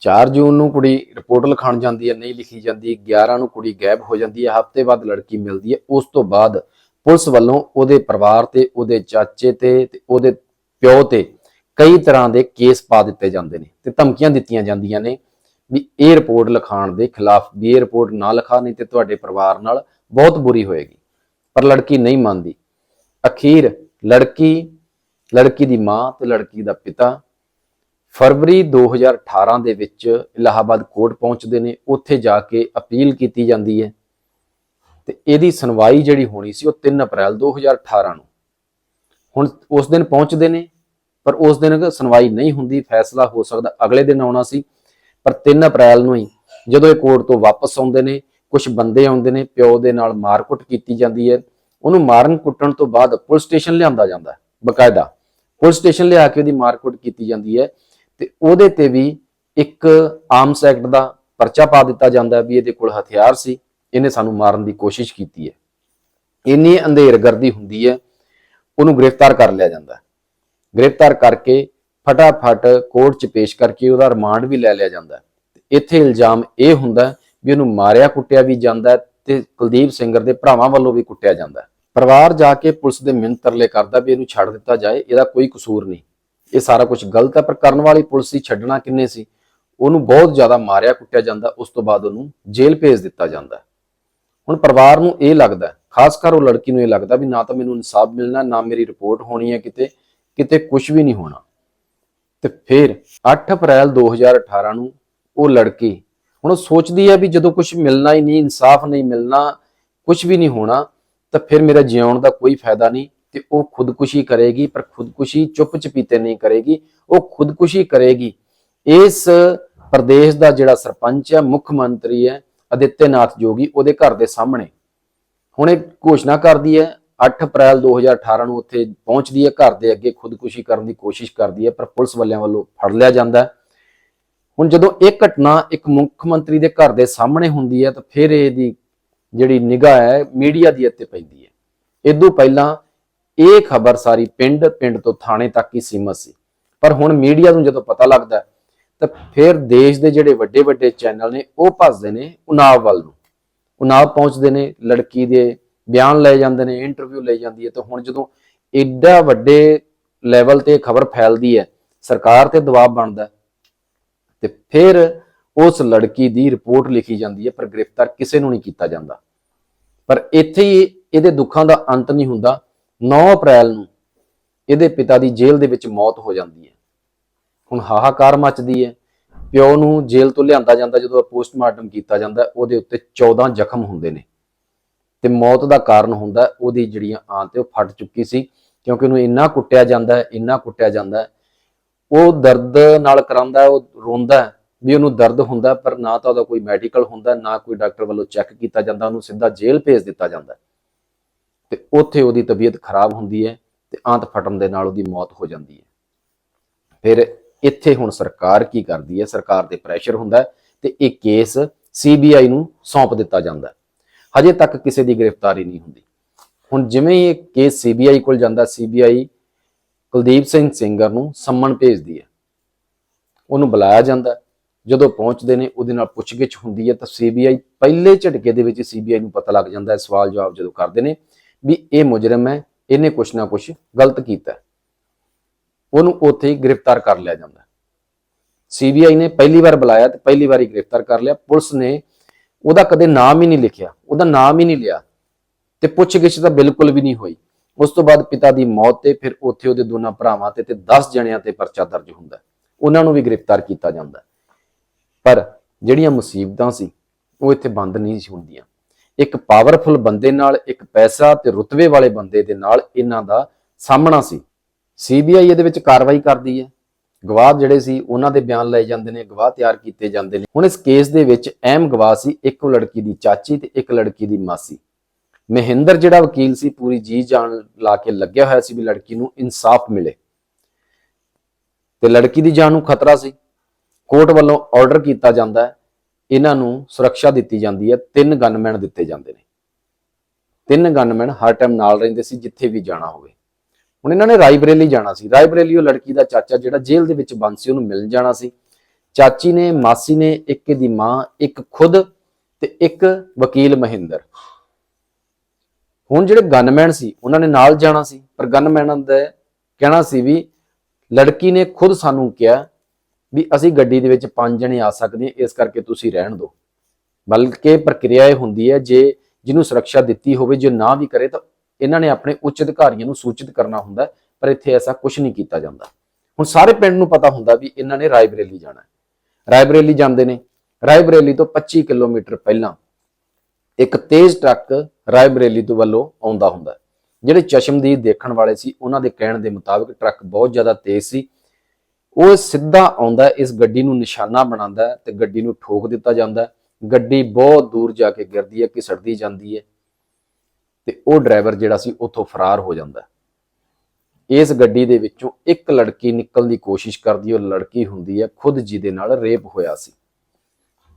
4 ਜੂਨ ਨੂੰ ਕੁੜੀ ਰਿਪੋਰਟ ਲਿਖਾਉਣ ਜਾਂਦੀ ਹੈ, ਨਹੀਂ ਲਿਖੀ ਜਾਂਦੀ 11 ਨੂੰ ਕੁੜੀ ਗਾਇਬ ਹੋ ਜਾਂਦੀ ਹੈ, ਹਫ਼ਤੇ ਬਾਅਦ ਲੜਕੀ ਮਿਲਦੀ ਹੈ, ਉਸ ਤੋਂ ਬਾਅਦ ਪੁਲਿਸ ਵੱਲੋਂ ਉਹਦੇ ਪਰਿਵਾਰ ਤੇ, ਉਹਦੇ ਚਾਚੇ ਤੇ ਤੇ ਉਹਦੇ ਪਿਓ ਤੇ ਕਈ ਤਰ੍ਹਾਂ ਦੇ ਕੇਸ ਪਾ ਦਿੱਤੇ ਜਾਂਦੇ ਨੇ ਤੇ ਧਮਕੀਆਂ ਦਿੱਤੀਆਂ ਜਾਂਦੀਆਂ ਨੇ ਵੀ ਇਹ ਰਿਪੋਰਟ ਲਿਖਾਉਣ ਦੇ ਖਿਲਾਫ ਵੀ ਇਹ ਰਿਪੋਰਟ ਨਾ ਲਿਖਾ, ਨਹੀਂ ਤੇ ਤੁਹਾਡੇ ਪਰਿਵਾਰ ਨਾਲ ਬਹੁਤ ਬੁਰੀ ਹੋਏਗੀ। ਪਰ ਲੜਕੀ ਨਹੀਂ ਮੰਨਦੀ। ਅਖੀਰ ਲੜਕੀ ਲੜਕੀ ਦੀ ਮਾਂ ਤੇ ਲੜਕੀ ਦਾ ਪਿਤਾ ਫਰਵਰੀ 2018 ਦੇ ਵਿੱਚ ਇਲਾਹਾਬਾਦ ਕੋਰਟ ਪਹੁੰਚਦੇ ਨੇ, ਉੱਥੇ ਜਾ ਕੇ ਅਪੀਲ ਕੀਤੀ ਜਾਂਦੀ ਹੈ। ਤੇ ਇਹਦੀ ਸੁਣਵਾਈ ਜਿਹੜੀ ਹੋਣੀ ਸੀ ਉਹ 3 ਅਪ੍ਰੈਲ 2018 ਨੂੰ। ਹੁਣ ਉਸ ਦਿਨ ਪਹੁੰਚਦੇ ਨੇ, ਪਰ ਉਸ ਦਿਨ ਸੁਣਵਾਈ ਨਹੀਂ ਹੁੰਦੀ, ਫੈਸਲਾ ਹੋ ਸਕਦਾ ਅਗਲੇ ਦਿਨ ਆਉਣਾ ਸੀ, ਪਰ 3 ਅਪ੍ਰੈਲ ਨੂੰ ਹੀ ਜਦੋਂ ਇਹ ਕੋਰਟ ਤੋਂ ਵਾਪਸ ਆਉਂਦੇ ਨੇ ਕੁਝ ਬੰਦੇ ਆਉਂਦੇ ਨੇ, ਪਿਓ ਦੇ ਨਾਲ ਮਾਰਕੁੱਟ ਕੀਤੀ ਜਾਂਦੀ ਹੈ। ਉਹਨੂੰ ਮਾਰਨ ਕੁੱਟਣ ਤੋਂ ਬਾਅਦ ਪੁਲਿਸ ਸਟੇਸ਼ਨ ਲਿਆਂਦਾ ਜਾਂਦਾ ਹੈ, ਬਕਾਇਦਾ। ਪੁਲਿਸ ਸਟੇਸ਼ਨ ਲਿਆ ਕੇ ਉਹਦੀ ਮਾਰਕੁੱਟ ਕੀਤੀ ਜਾਂਦੀ ਹੈ। ਤੇ ਉਹਦੇ ਤੇ ਵੀ ਇੱਕ ਆਰਮਸ ਐਕਟ ਦਾ ਪਰਚਾ ਪਾ ਦਿੱਤਾ ਜਾਂਦਾ ਵੀ ਇਹਦੇ ਕੋਲ ਹਥਿਆਰ ਸੀ, ਇਹਨੇ ਸਾਨੂੰ ਮਾਰਨ ਦੀ ਕੋਸ਼ਿਸ਼ ਕੀਤੀ ਹੈ। ਇੰਨੀ ਅੰਧੇਰਗਰਦੀ ਹੁੰਦੀ ਹੈ, ਉਹਨੂੰ ਗ੍ਰਿਫਤਾਰ ਕਰ ਲਿਆ ਜਾਂਦਾ ਗ੍ਰਿਫਤਾਰ ਕਰਕੇ ਫਟਾਫਟ ਕੋਰਟ 'ਚ ਪੇਸ਼ ਕਰਕੇ ਉਹਦਾ ਰਿਮਾਂਡ ਵੀ ਲੈ ਲਿਆ ਜਾਂਦਾ ਹੈ। ਇੱਥੇ ਇਲਜ਼ਾਮ ਇਹ ਹੁੰਦਾ ਵੀ ਉਹਨੂੰ ਮਾਰਿਆ ਕੁੱਟਿਆ ਵੀ ਜਾਂਦਾ ਹੈ ਤੇ ਕੁਲਦੀਪ ਸਿੰਘਰ ਦੇ ਭਰਾਵਾਂ ਵੱਲੋਂ ਵੀ ਕੁੱਟਿਆ ਜਾਂਦਾ ਪਰਿਵਾਰ ਜਾ ਕੇ ਪੁਲਿਸ ਦੇ ਮਿੰਨ ਤਰਲੇ ਕਰਦਾ ਵੀ ਇਹਨੂੰ ਛੱਡ ਦਿੱਤਾ ਜਾਏ, ਇਹਦਾ ਕੋਈ ਕਸੂਰ ਨਹੀਂ। ਇਹ ਸਾਰਾ ਕੁਝ ਗਲਤ ਹੈ, ਪਰ ਕਰਨ ਵਾਲੀ ਪੁਲਿਸ ਹੀ ਛੱਡਣਾ ਕਿੰਨੇ ਸੀ? ਉਹਨੂੰ ਬਹੁਤ ਜ਼ਿਆਦਾ ਮਾਰਿਆ, ਕੁੱਟਿਆ ਜਾਂਦਾ, ਉਸ ਤੋਂ ਬਾਅਦ ਉਹਨੂੰ ਜੇਲ੍ਹ ਭੇਜ ਦਿੱਤਾ ਜਾਂਦਾ ਹੁਣ ਪਰਿਵਾਰ ਨੂੰ ਇਹ ਲੱਗਦਾ ਖਾਸ ਕਰ ਉਹ ਲੜਕੀ ਨੂੰ ਇਹ ਲੱਗਦਾ ਵੀ ਨਾ ਤਾਂ ਮੈਨੂੰ ਇਨਸਾਫ ਮਿਲਣਾ, ਨਾ ਮੇਰੀ ਰਿਪੋਰਟ ਹੋਣੀ ਹੈ ਕਿਤੇ ਕਿਤੇ ਕੁਝ ਵੀ ਨਹੀਂ ਹੋਣਾ। ਤੇ ਫਿਰ 8 ਅਪ੍ਰੈਲ 2018 ਨੂੰ ਉਹ ਲੜਕੀ, ਹੁਣ ਉਹ ਸੋਚਦੀ ਹੈ ਵੀ ਜਦੋਂ ਕੁਝ ਮਿਲਣਾ ਹੀ ਨਹੀਂ, ਇਨਸਾਫ ਨਹੀਂ ਮਿਲਣਾ ਕੁਝ ਵੀ ਨਹੀਂ ਹੋਣਾ, ਤਾਂ ਫਿਰ ਮੇਰਾ ਜਿਉਣ ਦਾ ਕੋਈ ਫਾਇਦਾ ਨਹੀਂ। ਤੇ ਉਹ ਖੁਦਕੁਸ਼ੀ ਕਰੇਗੀ, ਪਰ ਖੁਦਕੁਸ਼ੀ ਚੁੱਪ ਚਪੀਤੇ ਨਹੀਂ ਕਰੇਗੀ, ਉਹ ਖੁਦਕੁਸ਼ੀ ਕਰੇਗੀ। ਇਸ ਪ੍ਰਦੇਸ਼ ਦਾ ਜਿਹੜਾ ਸਰਪੰਚ ਹੈ, ਮੁੱਖ ਮੰਤਰੀ ਹੈ ਅਦਿੱਤਿਆਨਾਥ ਜੋਗੀ, ਉਹਦੇ ਘਰ ਦੇ ਸਾਹਮਣੇ। ਹੁਣ ਇਹ ਘੋਸ਼ਣਾ ਕਰਦੀ ਹੈ 8 ਅਪ੍ਰੈਲ 2018 ਨੂੰ ਉੱਥੇ ਪਹੁੰਚਦੀ ਹੈ, ਘਰ ਦੇ ਅੱਗੇ ਖੁਦਕੁਸ਼ੀ ਕਰਨ ਦੀ ਕੋਸ਼ਿਸ਼ ਕਰਦੀ ਹੈ, ਪਰ ਪੁਲਿਸ ਵਾਲਿਆਂ ਵੱਲੋਂ ਫੜ ਲਿਆ ਜਾਂਦਾ ਹੈ। ਹੁਣ ਜਦੋਂ ਇਹ ਘਟਨਾ ਇੱਕ ਮੁੱਖ ਮੰਤਰੀ ਦੇ ਘਰ ਦੇ ਸਾਹਮਣੇ ਹੁੰਦੀ ਹੈ, ਤਾਂ ਫਿਰ ਇਹਦੀ ਜਿਹੜੀ ਨਿਗਾਹ ਹੈ, ਮੀਡੀਆ ਦੀ ਇੱਥੇ ਪੈਂਦੀ ਹੈ। ਇਦੋਂ ਪਹਿਲਾਂ ਇਹ ਖਬਰ ਸਾਰੀ ਪਿੰਡ ਪਿੰਡ ਤੋਂ ਥਾਣੇ ਤੱਕ ਹੀ ਸੀਮਤ ਸੀ। ਪਰ ਹੁਣ ਮੀਡੀਆ ਨੂੰ ਜਦੋਂ ਪਤਾ ਲੱਗਦਾ ਤਾਂ ਫਿਰ ਦੇਸ਼ ਦੇ ਜਿਹੜੇ ਵੱਡੇ ਵੱਡੇ ਚੈਨਲ ਨੇ ਉਹ ਭੱਜਦੇ ਨੇ ਉਨਾਵ ਵੱਲ ਨੂੰ। ਉਨਾਵ ਪਹੁੰਚਦੇ ਨੇ ਲੜਕੀ ਦੇ ਬਿਆਨ ਲਏ ਜਾਂਦੇ ਨੇ ਇੰਟਰਵਿਊ ਲਈ ਜਾਂਦੀ ਹੈ। ਤਾਂ ਹੁਣ ਜਦੋਂ ਐਡਾ ਵੱਡੇ ਲੈਵਲ ਤੇ ਖਬਰ ਫੈਲਦੀ ਹੈ ਸਰਕਾਰ ਤੇ ਦਬਾਅ ਬਣਦਾ ਹੈ, ਤੇ ਫਿਰ ਉਸ ਲੜਕੀ ਦੀ ਰਿਪੋਰਟ ਲਿਖੀ ਜਾਂਦੀ ਹੈ ਪਰ ਗ੍ਰਿਫਤਾਰ ਕਿਸੇ ਨੂੰ ਨਹੀਂ ਕੀਤਾ ਜਾਂਦਾ। ਪਰ ਇੱਥੇ ਹੀ ਇਹਦੇ ਦੁੱਖਾਂ ਦਾ ਅੰਤ ਨਹੀਂ ਹੁੰਦਾ। 9 ਅਪ੍ਰੈਲ ਨੂੰ ਇਹਦੇ ਪਿਤਾ ਦੀ ਜੇਲ੍ਹ ਦੇ ਵਿੱਚ ਮੌਤ ਹੋ ਜਾਂਦੀ ਹੈ। ਹੁਣ ਹਾਹਾਕਾਰ ਮੱਚਦੀ ਹੈ। ਪਿਓ ਨੂੰ ਜੇਲ੍ਹ ਤੋਂ ਲਿਆਂਦਾ ਜਾਂਦਾ ਜਦੋਂ ਪੋਸਟਮਾਰਟਮ ਕੀਤਾ ਜਾਂਦਾ, ਉਹਦੇ ਉੱਤੇ 14 ਜ਼ਖਮ ਹੁੰਦੇ ਨੇ। ਤੇ ਮੌਤ ਦਾ ਕਾਰਨ ਹੁੰਦਾ ਉਹਦੀ ਜਿਹੜੀਆਂ ਆਂ ਤੇ ਉਹ ਫਟ ਚੁੱਕੀ ਸੀ, ਕਿਉਂਕਿ ਉਹਨੂੰ ਇੰਨਾ ਕੁੱਟਿਆ ਜਾਂਦਾ ਇੰਨਾ ਕੁੱਟਿਆ ਜਾਂਦਾ ਉਹ ਦਰਦ ਨਾਲ ਕਰਾਂਦਾ ਉਹ ਰੋਂਦਾ ਵੀ ਉਹਨੂੰ ਦਰਦ ਹੁੰਦਾ ਪਰ ਨਾ ਤਾਂ ਉਹਦਾ ਕੋਈ ਮੈਡੀਕਲ ਹੁੰਦਾ, ਨਾ ਕੋਈ ਡਾਕਟਰ ਵੱਲੋਂ ਚੈੱਕ ਕੀਤਾ ਜਾਂਦਾ, ਉਹਨੂੰ ਸਿੱਧਾ ਜੇਲ੍ਹ ਭੇਜ ਦਿੱਤਾ ਜਾਂਦਾ ਤੇ ਉੱਥੇ ਉਹਦੀ ਤਬੀਅਤ ਖਰਾਬ ਹੁੰਦੀ ਹੈ ਤੇ ਆਂਤ ਫਟਣ ਦੇ ਨਾਲ ਉਹਦੀ ਮੌਤ ਹੋ ਜਾਂਦੀ ਹੈ। ਫਿਰ ਇੱਥੇ ਹੁਣ ਸਰਕਾਰ ਕੀ ਕਰਦੀ ਹੈ? ਸਰਕਾਰ ਤੇ ਪ੍ਰੈਸ਼ਰ ਹੁੰਦਾ ਤੇ ਇਹ ਕੇਸ ਸੀਬੀਆਈ ਨੂੰ ਸੌਂਪ ਦਿੱਤਾ ਜਾਂਦਾ ਹਜੇ ਤੱਕ ਕਿਸੇ ਦੀ ਗ੍ਰਿਫਤਾਰੀ ਨਹੀਂ ਹੁੰਦੀ। ਹੁਣ ਜਿਵੇਂ ਇਹ ਕੇਸ ਸੀਬੀਆਈ ਕੋਲ ਜਾਂਦਾ ਸੀਬੀਆਈ ਕੁਲਦੀਪ ਸਿੰਘ ਸਿੰਗਰ ਨੂੰ ਸੰਮਣ ਭੇਜਦੀ ਹੈ। ਉਹਨੂੰ ਬੁਲਾਇਆ ਜਾਂਦਾ ਜਦੋਂ ਪਹੁੰਚਦੇ ਨੇ, ਉਹਦੇ ਨਾਲ ਪੁੱਛਗਿੱਛ ਹੁੰਦੀ ਹੈ ਤਾਂ ਸੀਬੀਆਈ ਪਹਿਲੇ ਝਟਕੇ ਦੇ ਵਿੱਚ ਸੀਬੀਆਈ ਨੂੰ ਪਤਾ ਲੱਗ ਜਾਂਦਾ ਹੈ। ਸਵਾਲ ਜਵਾਬ ਜਦੋਂ ਕਰਦੇ ਨੇ ਵੀ ਇਹ ਮੁਜਰਮ ਹੈ, ਇਹਨੇ ਕੁਛ ਨਾ ਕੁਛ ਗਲਤ ਕੀਤਾ ਉਹਨੂੰ ਉੱਥੇ ਹੀ ਗ੍ਰਿਫਤਾਰ ਕਰ ਲਿਆ ਜਾਂਦਾ ਸੀਬੀਆਈ ਨੇ ਪਹਿਲੀ ਵਾਰ ਬੁਲਾਇਆ ਤੇ ਪਹਿਲੀ ਵਾਰੀ ਗ੍ਰਿਫਤਾਰ ਕਰ ਲਿਆ। ਪੁਲਿਸ ਨੇ ਉਹਦਾ ਕਦੇ ਨਾਮ ਹੀ ਨਹੀਂ ਲਿਖਿਆ। ਉਹਦਾ ਨਾਮ ਹੀ ਨਹੀਂ ਲਿਆ ਤੇ ਪੁੱਛਗਿੱਛ ਤਾਂ ਬਿਲਕੁਲ ਵੀ ਨਹੀਂ ਹੋਈ। ਉਸ ਤੋਂ ਬਾਅਦ ਪਿਤਾ ਦੀ ਮੌਤ ਤੇ ਫਿਰ ਉੱਥੇ ਉਹਦੇ ਦੋਨਾਂ ਭਰਾਵਾਂ ਤੇ ਤੇ 10 ਜਣਿਆਂ ਤੇ ਪਰਚਾ ਦਰਜ ਹੁੰਦਾ ਉਹਨਾਂ ਨੂੰ ਵੀ ਗ੍ਰਿਫਤਾਰ ਕੀਤਾ ਜਾਂਦਾ ਪਰ ਜਿਹੜੀਆਂ ਮੁਸੀਬਤਾਂ ਸੀ, ਉਹ ਇੱਥੇ ਬੰਦ ਨਹੀਂ ਸੀ ਹੁੰਦੀਆਂ। ਇੱਕ ਪਾਵਰਫੁਲ ਬੰਦੇ ਨਾਲ, ਇੱਕ ਪੈਸਾ ਤੇ ਰੁਤਬੇ ਵਾਲੇ ਬੰਦੇ ਦੇ ਨਾਲ ਇਹਨਾਂ ਦਾ ਸਾਹਮਣਾ ਸੀ। ਸੀਬੀਆਈ ਇਹਦੇ ਵਿੱਚ ਕਾਰਵਾਈ ਕਰਦੀ ਹੈ। ਗਵਾਹ ਜਿਹੜੇ ਸੀ, ਉਹਨਾਂ ਦੇ ਬਿਆਨ ਲਏ ਜਾਂਦੇ ਨੇ, ਗਵਾਹ ਤਿਆਰ ਕੀਤੇ ਜਾਂਦੇ ਨੇ। ਹੁਣ ਇਸ ਕੇਸ ਦੇ ਵਿੱਚ ਅਹਿਮ ਗਵਾਹ ਸੀ, ਇੱਕ ਲੜਕੀ ਦੀ ਚਾਚੀ ਤੇ ਇੱਕ ਲੜਕੀ ਦੀ ਮਾਸੀ। ਮਹਿੰਦਰ ਜਿਹੜਾ ਵਕੀਲ ਸੀ, ਪੂਰੀ ਜੀ ਜਾਨ ਲਾ ਕੇ ਲੱਗਿਆ ਹੋਇਆ ਸੀ ਵੀ ਲੜਕੀ ਨੂੰ ਇਨਸਾਫ ਮਿਲੇ। ਤੇ ਲੜਕੀ ਦੀ ਜਾਨ ਨੂੰ ਖਤਰਾ ਸੀ। ਕੋਰਟ ਵੱਲੋਂ ਆਰਡਰ ਕੀਤਾ ਜਾਂਦਾ ਹੈ। ਇਹਨਾਂ ਨੂੰ ਸੁਰੱਖਿਆ ਦਿੱਤੀ ਜਾਂਦੀ ਹੈ। ਤਿੰਨ ਗਨਮੈਨ ਦਿੱਤੇ ਜਾਂਦੇ ਨੇ। ਤਿੰਨ ਗਨਮੈਨ ਹਰ ਟਾਈਮ ਨਾਲ ਰਹਿੰਦੇ ਸੀ, ਜਿੱਥੇ ਵੀ ਜਾਣਾ ਹੋਵੇ। ਹੁਣ ਇਹਨਾਂ ਨੇ ਰਾਇਬਰੇਲੀ ਜਾਣਾ ਸੀ। ਰਾਇਬਰੇਲੀ ਉਹ ਲੜਕੀ ਦਾ ਚਾਚਾ ਜਿਹੜਾ ਜੇਲ੍ਹ ਦੇ ਵਿੱਚ ਬੰਦ ਸੀ, ਉਹਨੂੰ ਮਿਲਣ ਜਾਣਾ ਸੀ। ਚਾਚੀ ਨੇ, ਮਾਸੀ ਨੇ, ਇੱਕ ਦੀ ਮਾਂ, ਇੱਕ ਖੁਦ ਤੇ ਇੱਕ ਵਕੀਲ ਮਹਿੰਦਰ। ਹੁਣ ਜਿਹੜੇ ਗਨਮੈਨ ਸੀ, ਉਹਨਾਂ ਨੇ ਨਾਲ ਜਾਣਾ ਸੀ। ਪਰ ਗਨਮੈਨਾਂ ਦਾ ਕਹਿਣਾ ਸੀ ਵੀ ਲੜਕੀ ਨੇ ਖੁਦ ਸਾਨੂੰ ਕਿਹਾ ਵੀ ਅਸੀਂ ਗੱਡੀ ਦੇ ਵਿੱਚ ਪੰਜ ਜਣੇ ਆ ਸਕਦੇ ਹਾਂ, ਇਸ ਕਰਕੇ ਤੁਸੀਂ ਰਹਿਣ ਦਿਓ। ਬਲਕਿ ਪ੍ਰਕਿਰਿਆ ਇਹ ਹੁੰਦੀ ਹੈ, ਜੇ ਜਿਹਨੂੰ ਸੁਰੱਖਿਆ ਦਿੱਤੀ ਹੋਵੇ, ਜੇ ਨਾ ਵੀ ਕਰੇ ਤਾਂ ਇਹਨਾਂ ਨੇ ਆਪਣੇ ਉੱਚ ਅਧਿਕਾਰੀਆਂ ਨੂੰ ਸੂਚਿਤ ਕਰਨਾ ਹੁੰਦਾ ਪਰ ਇੱਥੇ ਐਸਾ ਕੁਝ ਨਹੀਂ ਕੀਤਾ ਜਾਂਦਾ। ਹੁਣ ਸਾਰੇ ਪਿੰਡ ਨੂੰ ਪਤਾ ਹੁੰਦਾ ਵੀ ਇਹਨਾਂ ਨੇ ਰਾਏਬਰੇਲੀ ਜਾਣਾ ਹੈ। ਰਾਇਬਰੇਲੀ ਜਾਂਦੇ ਨੇ। ਰਾਏਬਰੇਲੀ ਤੋਂ 25 ਕਿਲੋਮੀਟਰ ਪਹਿਲਾਂ ਇੱਕ ਤੇਜ਼ ਟਰੱਕ ਰਾਏਬਰੇਲੀ ਤੋਂ ਵੱਲੋਂ ਆਉਂਦਾ ਹੁੰਦਾ ਜਿਹੜੇ ਚਸ਼ਮਦੀਦ ਦੇਖਣ ਵਾਲੇ ਸੀ, ਉਹਨਾਂ ਦੇ ਕਹਿਣ ਦੇ ਮੁਤਾਬਕ ਟਰੱਕ ਬਹੁਤ ਜ਼ਿਆਦਾ ਤੇਜ਼ ਸੀ। ਉਹ ਸਿੱਧਾ ਆਉਂਦਾ ਇਸ ਗੱਡੀ ਨੂੰ ਨਿਸ਼ਾਨਾ ਬਣਾਉਂਦਾ ਹੈ ਤੇ ਗੱਡੀ ਨੂੰ ਠੋਕ ਦਿੱਤਾ ਜਾਂਦਾ ਗੱਡੀ ਬਹੁਤ ਦੂਰ ਜਾ ਕੇ ਗਿਰਦੀ ਹੈ ਘਿਸੜਦੀ ਜਾਂਦੀ ਹੈ ਤੇ ਉਹ ਡਰਾਈਵਰ ਜਿਹੜਾ ਸੀ ਉੱਥੋਂ ਫਰਾਰ ਹੋ ਜਾਂਦਾ ਇਸ ਗੱਡੀ ਦੇ ਵਿੱਚੋਂ ਇੱਕ ਲੜਕੀ ਨਿਕਲਣ ਦੀ ਕੋਸ਼ਿਸ਼ ਕਰਦੀ ਹੈ, ਉਹ ਲੜਕੀ ਹੁੰਦੀ ਹੈ, ਖੁਦ ਜਿਹਦੇ ਨਾਲ ਰੇਪ ਹੋਇਆ ਸੀ।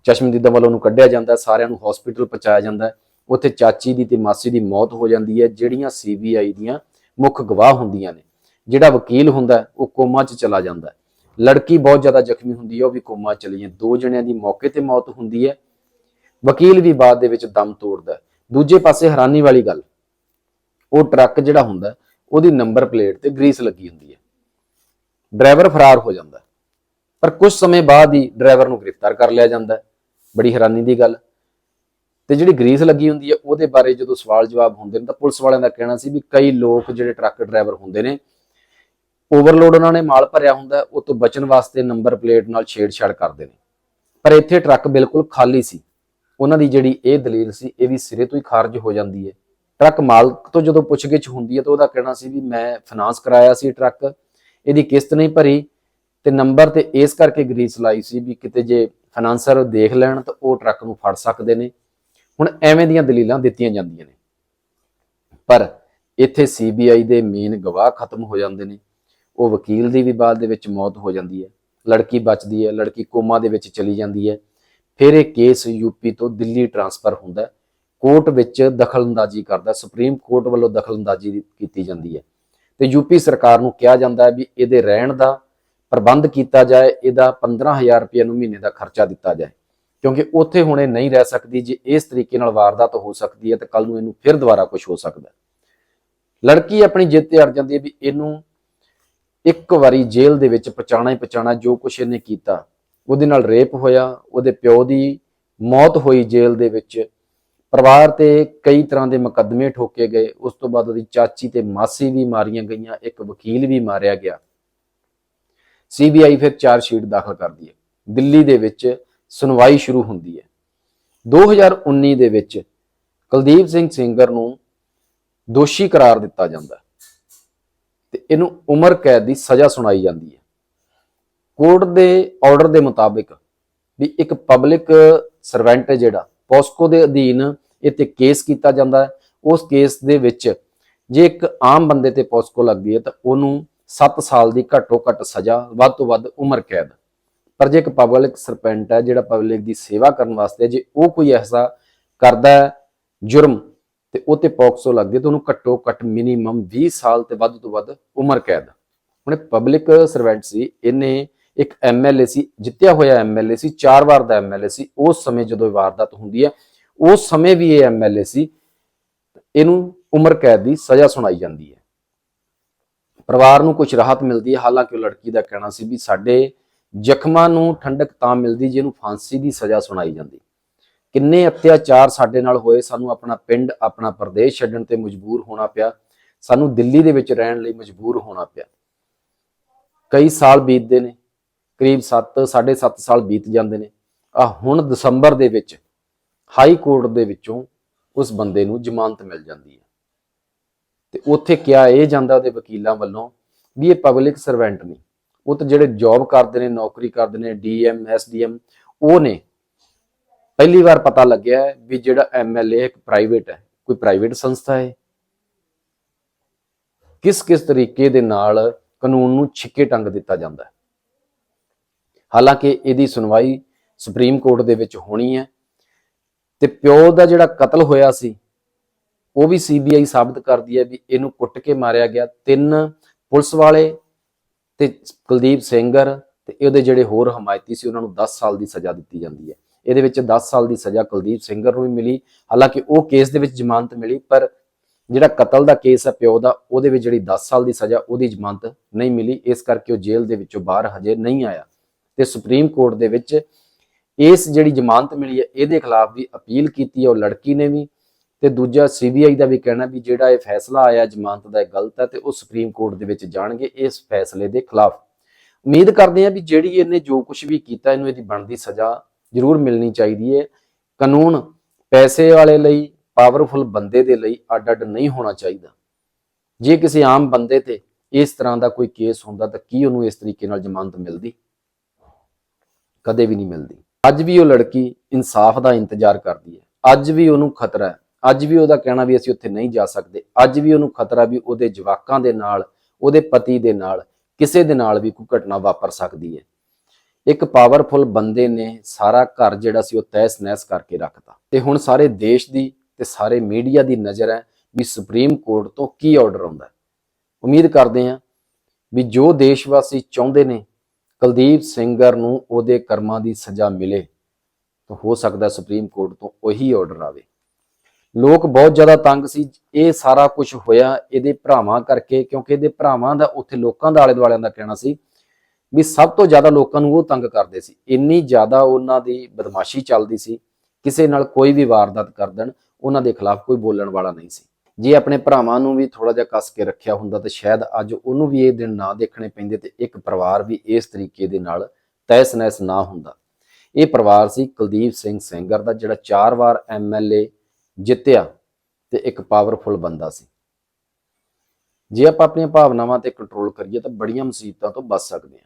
ਚਸ਼ਮਦੀਦਾ ਵੱਲੋਂ ਉਹਨੂੰ ਕੱਢਿਆ ਜਾਂਦਾ ਸਾਰਿਆਂ ਨੂੰ ਹਸਪੀਟਲ ਪਹੁੰਚਾਇਆ ਜਾਂਦਾ ਉੱਥੇ ਚਾਚੀ ਦੀ ਤੇ ਮਾਸੀ ਦੀ ਮੌਤ ਹੋ ਜਾਂਦੀ ਹੈ, ਜਿਹੜੀਆਂ ਸੀਬੀਆਈ ਦੀਆਂ ਮੁੱਖ ਗਵਾਹ ਹੁੰਦੀਆਂ ਨੇ, ਜਿਹੜਾ ਵਕੀਲ ਹੁੰਦਾ ਉਹ ਕੋਮਾ 'ਚ ਚਲਾ ਜਾਂਦਾ ਲੜਕੀ ਬਹੁਤ ਜ਼ਿਆਦਾ ਜ਼ਖਮੀ ਹੁੰਦੀ ਹੈ, ਉਹ ਵੀ ਕੋਮਾ ਚਲੀ ਜਾਂਦੀ ਦੋ ਜਣਿਆਂ ਦੀ ਮੌਕੇ ਤੇ ਮੌਤ ਹੁੰਦੀ ਹੈ। ਵਕੀਲ ਵੀ ਬਾਅਦ ਦੇ ਵਿੱਚ ਦਮ ਤੋੜਦਾ ਦੂਜੇ ਪਾਸੇ ਹੈਰਾਨੀ ਵਾਲੀ ਗੱਲ, ਉਹ ਟਰੱਕ ਜਿਹੜਾ ਹੁੰਦਾ ਉਹਦੀ ਨੰਬਰ ਪਲੇਟ ਤੇ ਗਰੀਸ ਲੱਗੀ ਹੁੰਦੀ ਹੈ। ਡਰਾਈਵਰ ਫਰਾਰ ਹੋ ਜਾਂਦਾ ਪਰ ਕੁਝ ਸਮੇਂ ਬਾਅਦ ਹੀ ਡਰਾਈਵਰ ਨੂੰ ਗ੍ਰਿਫਤਾਰ ਕਰ ਲਿਆ ਜਾਂਦਾ ਬੜੀ ਹੈਰਾਨੀ ਦੀ ਗੱਲ ਤੇ ਜਿਹੜੀ ਗਰੀਸ ਲੱਗੀ ਹੁੰਦੀ ਹੈ, ਉਹਦੇ ਬਾਰੇ ਜਦੋਂ ਸਵਾਲ ਜਵਾਬ ਹੁੰਦੇ ਨੇ, ਤਾਂ ਪੁਲਿਸ ਵਾਲਿਆਂ ਦਾ ਕਹਿਣਾ ਸੀ ਵੀ ਕਈ ਲੋਕ ਜਿਹੜੇ ਟਰੱਕ ਡਰਾਈਵਰ ਹੁੰਦੇ ਨੇ ਓਵਰਲੋਡ ਉਹਨਾਂ ਨੇ ਮਾਲ ਭਰਿਆ ਹੁੰਦਾ, ਉਹ ਤੋਂ ਬਚਣ ਵਾਸਤੇ ਨੰਬਰ ਪਲੇਟ ਨਾਲ ਛੇੜਛਾੜ ਕਰਦੇ ਨੇ। ਪਰ ਇੱਥੇ ਟਰੱਕ ਬਿਲਕੁਲ ਖਾਲੀ ਸੀ। ਉਹਨਾਂ ਦੀ ਜਿਹੜੀ ਇਹ ਦਲੀਲ ਸੀ, ਇਹ ਵੀ ਸਿਰੇ ਤੋਂ ਹੀ ਖਾਰਜ ਹੋ ਜਾਂਦੀ ਹੈ। ਟਰੱਕ ਮਾਲਕ ਤੋਂ ਜਦੋਂ ਪੁੱਛਗਿੱਛ ਹੁੰਦੀ ਹੈ ਤਾਂ ਉਹਦਾ ਕਹਿਣਾ ਸੀ ਵੀ ਮੈਂ ਫਾਈਨਾਂਸ ਕਰਾਇਆ ਸੀ ਟਰੱਕ ਇਹਦੀ ਕਿਸ਼ਤ ਨਹੀਂ ਭਰੀ ਤੇ ਨੰਬਰ ਤੇ ਇਸ ਕਰਕੇ ਗਰੀਸ ਲਾਈ ਸੀ ਵੀ ਕਿਤੇ ਜੇ ਫਾਈਨਾਂਸਰ ਦੇਖ ਲੈਣ ਤਾਂ ਉਹ ਟਰੱਕ ਨੂੰ ਫੜ ਸਕਦੇ ਨੇ। ਹੁਣ ਐਵੇਂ ਦੀਆਂ ਦਲੀਲਾਂ ਦਿੱਤੀਆਂ ਜਾਂਦੀਆਂ ਨੇ। ਪਰ ਇੱਥੇ ਸੀਬੀਆਈ ਦੇ ਮੇਨ ਗਵਾਹ ਖਤਮ ਹੋ ਜਾਂਦੇ ਨੇ। ਉਹ ਵਕੀਲ ਦੀ ਵੀ ਬਾਅਦ ਦੇ ਵਿੱਚ ਮੌਤ ਹੋ ਜਾਂਦੀ ਹੈ। ਲੜਕੀ ਬਚਦੀ ਹੈ, ਲੜਕੀ ਕੋਮਾ ਦੇ ਵਿੱਚ ਚਲੀ ਜਾਂਦੀ ਹੈ। ਫਿਰ ਇਹ ਕੇਸ ਯੂਪੀ ਤੋਂ ਦਿੱਲੀ ਟਰਾਂਸਫਰ ਹੁੰਦਾ ਕੋਰਟ ਵਿੱਚ ਦਖਲਅੰਦਾਜ਼ੀ ਕਰਦਾ ਸੁਪਰੀਮ ਕੋਰਟ ਵੱਲੋਂ ਦਖਲਅੰਦਾਜ਼ੀ ਕੀਤੀ ਜਾਂਦੀ ਹੈ। ਤੇ ਯੂਪੀ ਸਰਕਾਰ ਨੂੰ ਕਿਹਾ ਜਾਂਦਾ ਹੈ ਵੀ ਇਹਦੇ ਰਹਿਣ ਦਾ ਪ੍ਰਬੰਧ ਕੀਤਾ ਜਾਏ, ਇਹਦਾ 15000 ਰੁਪਏ ਨੂੰ ਮਹੀਨੇ ਦਾ ਖਰਚਾ ਦਿੱਤਾ ਜਾਏ। ਕਿਉਂਕਿ ਉੱਥੇ ਹੁਣ ਇਹ ਨਹੀਂ ਰਹਿ ਸਕਦੀ, ਜੇ ਇਸ ਤਰੀਕੇ ਨਾਲ ਵਾਰਦਾਤ ਹੋ ਸਕਦੀ ਹੈ ਤਾਂ ਕੱਲ ਨੂੰ ਇਹਨੂੰ ਫਿਰ ਦੁਬਾਰਾ ਕੁਝ ਹੋ ਸਕਦਾ ਲੜਕੀ ਆਪਣੀ ਜਿੱਤ ਤੇ ਅੜ ਜਾਂਦੀ ਹੈ ਵੀ ਇਹਨੂੰ ਇੱਕ ਵਾਰੀ ਜੇਲ੍ਹ ਦੇ ਵਿੱਚ ਪਹੁੰਚਾਣਾ ਹੀ ਪਹੁੰਚਾਣਾ ਜੋ ਕੁਛ ਇਹਨੇ ਕੀਤਾ। ਉਹਦੇ ਨਾਲ ਰੇਪ ਹੋਇਆ, ਉਹਦੇ ਪਿਓ ਦੀ ਮੌਤ ਹੋਈ ਜੇਲ੍ਹ ਦੇ ਵਿੱਚ। ਪਰਿਵਾਰ ਤੇ ਕਈ ਤਰ੍ਹਾਂ ਦੇ ਮੁਕੱਦਮੇ ਠੋਕੇ ਗਏ। ਉਸ ਤੋਂ ਬਾਅਦ ਉਹਦੀ ਚਾਚੀ ਤੇ ਮਾਸੀ ਵੀ ਮਾਰੀਆਂ ਗਈਆਂ, ਇੱਕ ਵਕੀਲ ਵੀ ਮਾਰਿਆ ਗਿਆ। ਸੀਬੀਆਈ ਫਿਰ ਚਾਰਜ ਸ਼ੀਟ ਦਾਖਲ ਕਰਦੀ ਹੈ। ਦਿੱਲੀ ਦੇ ਵਿੱਚ ਸੁਣਵਾਈ ਸ਼ੁਰੂ ਹੁੰਦੀ ਹੈ। 2019 ਦੇ ਵਿੱਚ ਕੁਲਦੀਪ ਸਿੰਘ ਸਿੰਗਰ ਨੂੰ ਦੋਸ਼ੀ ਕਰਾਰ ਦਿੱਤਾ ਜਾਂਦਾ ਤੇ ਇਹਨੂੰ ਉਮਰ ਕੈਦ ਦੀ ਸਜ਼ਾ ਸੁਣਾਈ ਜਾਂਦੀ ਹੈ। ਕੋਰਟ ਦੇ ਆਰਡਰ ਦੇ ਮੁਤਾਬਿਕ ਵੀ ਇੱਕ ਪਬਲਿਕ ਸਰਵੈਂਟ ਹੈ ਜਿਹੜਾ, ਪੋਸਕੋ ਦੇ ਅਧੀਨ ਇਹ ਤੇ ਕੇਸ ਕੀਤਾ ਜਾਂਦਾ ਹੈ। ਉਸ ਕੇਸ ਦੇ ਵਿੱਚ ਜੇ ਇੱਕ ਆਮ ਬੰਦੇ ਤੇ ਪੋਸਕੋ ਲੱਗਦੀ ਹੈ ਤਾਂ ਉਹਨੂੰ 7 ਸਾਲ ਦੀ ਘੱਟੋ ਘੱਟ ਸਜ਼ਾ, ਵੱਧ ਤੋਂ ਵੱਧ ਉਮਰ ਕੈਦ। ਪਰ ਜੇ ਇੱਕ ਪਬਲਿਕ ਸਰਪੈਂਟ ਹੈ ਜਿਹੜਾ ਪਬਲਿਕ ਦੀ ਸੇਵਾ ਕਰਨ ਵਾਸਤੇ ਜੇ ਉਹ ਕੋਈ ਐਸਾ ਕਰਦਾ ਹੈ, ਜੁਰਮ ਤੇ ਉਹ ਤੇ ਪੋਕਸੋ ਲੱਗਦੀ ਹੈ ਤਾਂ ਉਹਨੂੰ ਘੱਟੋ ਘੱਟ ਮਿਨੀਮਮ 20 ਸਾਲ ਤੇ ਵੱਧ ਤੋਂ ਵੱਧ ਉਮਰ ਕੈਦ। ਹੁਣ ਪਬਲਿਕ ਸਰਵੈਂਟ ਸੀ, ਇਹਨੇ ਇੱਕ ਐਮਐਲਏ ਸੀ, ਜਿੱਤਿਆ ਹੋਇਆ ਐਮਐਲਏ ਸੀ, ਚਾਰ ਵਾਰ ਦਾ ਐਮਐਲਏ ਸੀ, ਉਸ ਸਮੇਂ ਜਦੋਂ ਵਾਰਦਾਤ ਹੁੰਦੀ ਹੈ, ਉਸ ਸਮੇਂ ਵੀ ਇਹ ਐਮਐਲਏ ਸੀ, ਇਹਨੂੰ ਉਮਰ ਕੈਦ ਦੀ ਸਜ਼ਾ ਸੁਣਾਈ ਜਾਂਦੀ ਹੈ। ਪਰਿਵਾਰ ਨੂੰ ਕੁਝ ਰਾਹਤ ਮਿਲਦੀ ਹੈ, ਹਾਲਾਂਕਿ ਉਹ ਲੜਕੀ ਦਾ ਕਹਿਣਾ ਸੀ ਵੀ ਸਾਡੇ ਜ਼ਖਮਾਂ ਨੂੰ ਠੰਡਕ ਤਾਂ ਮਿਲਦੀ ਜਿਹਨੂੰ ਫਾਂਸੀ ਦੀ ਸਜ਼ਾ ਸੁਣਾਈ ਜਾਂਦੀ। ਕਿੰਨੇ ਅਤਿਆਚਾਰ ਸਾਡੇ ਨਾਲ ਹੋਏ, ਸਾਨੂੰ ਆਪਣਾ ਪਿੰਡ, ਆਪਣਾ ਪ੍ਰਦੇਸ਼ ਛੱਡਣ ਤੇ ਮਜਬੂਰ ਹੋਣਾ ਪਿਆ, ਸਾਨੂੰ ਦਿੱਲੀ ਦੇ ਵਿੱਚ ਰਹਿਣ ਲਈ ਮਜਬੂਰ ਹੋਣਾ ਪਿਆ। ਕਈ ਸਾਲ ਬੀਤਦੇ ਨੇ, ਕਰੀਬ 7 7.5 ਸਾਲ ਬੀਤ ਜਾਂਦੇ ਨੇ। ਆ ਹੁਣ ਦਸੰਬਰ ਦੇ ਵਿੱਚ ਹਾਈ ਕੋਰਟ ਦੇ ਵਿੱਚੋਂ ਉਸ ਬੰਦੇ ਨੂੰ ਜ਼ਮਾਨਤ ਮਿਲ ਜਾਂਦੀ ਹੈ। ਤੇ ਉੱਥੇ ਕਿਹਾ ਇਹ ਜਾਂਦਾ ਉਹਦੇ ਵਕੀਲਾਂ ਵੱਲੋਂ ਵੀ ਇਹ ਪਬਲਿਕ ਸਰਵੈਂਟ ਨਹੀਂ ਉਹ ਤਾਂ ਜਿਹੜੇ ਜੌਬ ਕਰਦੇ ਨੇ, ਨੌਕਰੀ ਕਰਦੇ ਨੇ ਡੀਐਮ ਐਸਡੀਐਮ ਉਹ ਨੇ ਪਹਿਲੀ ਵਾਰ ਪਤਾ ਲੱਗਿਆ ਵੀ ਜਿਹੜਾ ਐਮਐਲਏ ਇੱਕ ਪ੍ਰਾਈਵੇਟ ਹੈ, ਕੋਈ ਪ੍ਰਾਈਵੇਟ ਸੰਸਥਾ ਹੈ। ਕਿਸ ਕਿਸ ਤਰੀਕੇ ਦੇ ਨਾਲ ਕਾਨੂੰਨ ਨੂੰ ਛਿੱਕੇ ਟੰਗ ਦਿੱਤਾ ਜਾਂਦਾ ਹੈ। ਹਾਲਾਂਕਿ ਇਹਦੀ ਸੁਣਵਾਈ ਸੁਪਰੀਮ ਕੋਰਟ ਦੇ ਵਿੱਚ ਹੋਣੀ ਹੈ ਤੇ ਪਿਓ ਦਾ ਜਿਹੜਾ ਕਤਲ ਹੋਇਆ ਸੀ, ਉਹ ਵੀ ਸੀਬੀਆਈ ਸਾਬਤ ਕਰਦੀ ਹੈ ਵੀ ਇਹਨੂੰ ਕੁੱਟ ਕੇ ਮਾਰਿਆ ਗਿਆ। ਤਿੰਨ ਪੁਲਿਸ ਵਾਲੇ ਤੇ ਕੁਲਦੀਪ ਸਿੰਘਰ ਤੇ ਉਹਦੇ ਜਿਹੜੇ ਹੋਰ ਹਮਾਇਤੀ ਸੀ, ਉਹਨਾਂ ਨੂੰ 10 ਸਾਲ ਦੀ ਸਜ਼ਾ ਦਿੱਤੀ ਜਾਂਦੀ ਹੈ। ਇਹਦੇ ਵਿੱਚ 10 ਸਾਲ ਦੀ ਸਜ਼ਾ ਕੁਲਦੀਪ ਸਿੰਘਰ ਨੂੰ ਵੀ ਮਿਲੀ। ਹਾਲਾਂਕਿ ਉਹ ਕੇਸ ਦੇ ਵਿੱਚ ਜ਼ਮਾਨਤ ਮਿਲੀ, ਪਰ ਜਿਹੜਾ ਕਤਲ ਦਾ ਕੇਸ ਹੈ ਪਿਓ ਦਾ, ਉਹਦੇ ਵਿੱਚ ਜਿਹੜੀ 10 ਸਾਲ ਦੀ ਸਜ਼ਾ, ਉਹਦੀ ਜ਼ਮਾਨਤ ਨਹੀਂ ਮਿਲੀ। ਇਸ ਕਰਕੇ ਉਹ ਜੇਲ੍ਹ ਦੇ ਵਿੱਚੋਂ ਬਾਹਰ ਹਜੇ ਨਹੀਂ ਆਇਆ। ਤੇ ਸੁਪਰੀਮ ਕੋਰਟ ਦੇ ਵਿੱਚ ਇਸ ਜਿਹੜੀ ਜ਼ਮਾਨਤ ਮਿਲੀ ਹੈ, ਇਹਦੇ ਖਿਲਾਫ ਵੀ ਅਪੀਲ ਕੀਤੀ ਹੈ, ਉਹ ਲੜਕੀ ਨੇ ਵੀ। ਤੇ ਦੂਜਾ ਸੀਬੀਆਈ ਦਾ ਵੀ ਕਹਿਣਾ ਵੀ ਜਿਹੜਾ ਇਹ ਫੈਸਲਾ ਆਇਆ, ਜ਼ਮਾਨਤ ਦਾ ਇਹ ਗਲਤ ਹੈ ਤੇ ਉਹ ਸੁਪਰੀਮ ਕੋਰਟ ਦੇ ਵਿੱਚ ਜਾਣਗੇ ਇਸ ਫੈਸਲੇ ਦੇ ਖਿਲਾਫ। ਉਮੀਦ ਕਰਦੇ ਹਾਂ ਵੀ ਜਿਹੜੀ ਇਹਨੇ ਜੋ ਕੁਝ ਵੀ ਕੀਤਾ, ਇਹਨੂੰ ਇਹਦੀ ਬਣਦੀ ਸਜ਼ਾ ਜ਼ਰੂਰ ਮਿਲਣੀ ਚਾਹੀਦੀ ਹੈ ਕਾਨੂੰਨ ਪੈਸੇ ਵਾਲੇ ਲਈ ਪਾਵਰਫੁਲ ਬੰਦੇ ਦੇ ਲਈ ਅੱਡ-ਅੱਡ ਨਹੀਂ ਹੋਣਾ ਚਾਹੀਦਾ। ਜੇ ਕਿਸੇ ਆਮ ਬੰਦੇ ਤੇ ਇਸ ਤਰ੍ਹਾਂ ਦਾ ਕੋਈ ਕੇਸ ਹੁੰਦਾ, ਤਾਂ ਕੀ ਉਹਨੂੰ ਇਸ ਤਰੀਕੇ ਨਾਲ ਜ਼ਮਾਨਤ ਮਿਲਦੀ? ਕਦੇ ਵੀ ਨਹੀਂ ਮਿਲਦੀ। ਅੱਜ ਵੀ ਉਹ ਲੜਕੀ ਇਨਸਾਫ ਦਾ ਇੰਤਜ਼ਾਰ ਕਰਦੀ ਹੈ। ਅੱਜ ਵੀ ਉਹਨੂੰ ਖਤਰਾ ਹੈ। ਅੱਜ ਵੀ ਉਹਦਾ ਕਹਿਣਾ ਵੀ ਅਸੀਂ ਉੱਥੇ ਨਹੀਂ ਜਾ ਸਕਦੇ। ਅੱਜ ਵੀ ਉਹਨੂੰ ਖਤਰਾ ਵੀ ਉਹਦੇ ਜਵਾਕਾਂ ਦੇ ਨਾਲ, ਉਹਦੇ ਪਤੀ ਦੇ ਨਾਲ, ਕਿਸੇ ਦੇ ਨਾਲ ਵੀ ਕੋਈ ਘਟਨਾ ਵਾਪਰ ਸਕਦੀ ਹੈ। ਇੱਕ ਪਾਵਰਫੁਲ ਬੰਦੇ ਨੇ ਸਾਰਾ ਘਰ ਜਿਹੜਾ ਸੀ ਉਹ ਤਹਿਸ ਨਹਿਸ ਕਰਕੇ ਰੱਖਤਾ। ਤੇ ਹੁਣ ਸਾਰੇ ਦੇਸ਼ ਦੀ ਤੇ ਸਾਰੇ ਮੀਡੀਆ ਦੀ ਨਜ਼ਰ ਹੈ ਵੀ ਸੁਪਰੀਮ ਕੋਰਟ ਤੋਂ ਕੀ ਆਰਡਰ ਆਉਂਦਾ ਉਮੀਦ ਕਰਦੇ ਹਾਂ ਵੀ ਜੋ ਦੇਸ਼ ਵਾਸੀ ਚਾਹੁੰਦੇ ਨੇ, ਕੁਲਦੀਪ ਸਿੰਘਰ ਨੂੰ ਉਹਦੇ ਕਰਮਾਂ ਦੀ ਸਜ਼ਾ ਮਿਲੇ, ਤਾਂ ਹੋ ਸਕਦਾ ਸੁਪਰੀਮ ਕੋਰਟ ਤੋਂ ਉਹੀ ਆਰਡਰ ਆਵੇ। ਲੋਕ ਬਹੁਤ ਜ਼ਿਆਦਾ ਤੰਗ ਸੀ, ਇਹ ਸਾਰਾ ਕੁਝ ਹੋਇਆ ਇਹਦੇ ਭਰਾਵਾਂ ਕਰਕੇ, ਕਿਉਂਕਿ ਇਹਦੇ ਭਰਾਵਾਂ ਦਾ ਉੱਥੇ ਲੋਕਾਂ ਦਾ ਆਲੇ ਦੁਆਲਿਆਂ ਦਾ ਕਹਿਣਾ ਸੀ ਵੀ ਸਭ ਤੋਂ ਜ਼ਿਆਦਾ ਲੋਕਾਂ ਨੂੰ ਉਹ ਤੰਗ ਕਰਦੇ ਸੀ। ਇੰਨੀ ਜ਼ਿਆਦਾ ਉਹਨਾਂ ਦੀ ਬਦਮਾਸ਼ੀ ਚੱਲਦੀ ਸੀ, ਕਿਸੇ ਨਾਲ ਕੋਈ ਵੀ ਵਾਰਦਾਤ ਕਰ ਦੇਣ, ਉਹਨਾਂ ਦੇ ਖਿਲਾਫ ਕੋਈ ਬੋਲਣ ਵਾਲਾ ਨਹੀਂ ਸੀ। ਜੇ ਆਪਣੇ ਭਰਾਵਾਂ ਨੂੰ ਵੀ ਥੋੜਾ ਜਿਹਾ ਕੱਸ ਕੇ ਰੱਖਿਆ ਹੁੰਦਾ ਤਾਂ ਸ਼ਾਇਦ ਅੱਜ ਉਹਨੂੰ ਵੀ ਇਹ ਦਿਨ ਨਾ ਦੇਖਣੇ ਪੈਂਦੇ ਤੇ ਇੱਕ ਪਰਿਵਾਰ ਵੀ ਇਸ ਤਰੀਕੇ ਦੇ ਨਾਲ ਤਹਿਸ ਨਹਿਸ ਨਾ ਹੁੰਦਾ। ਇਹ ਪਰਿਵਾਰ ਸੀ ਕੁਲਦੀਪ ਸਿੰਘ ਸੈਂਗਰ ਦਾ, ਜਿਹੜਾ ਚਾਰ ਵਾਰ ਐਮਐਲਏ ਜਿੱਤਿਆ ਤੇ ਇੱਕ ਪਾਵਰਫੁਲ ਬੰਦਾ ਸੀ। ਜੇ ਆਪਾਂ ਆਪਣੀਆਂ ਭਾਵਨਾਵਾਂ ਤੇ ਕੰਟਰੋਲ ਕਰੀਏ ਤਾਂ ਬੜੀਆਂ ਮੁਸੀਬਤਾਂ ਤੋਂ ਬਚ ਸਕਦੇ ਹਾਂ।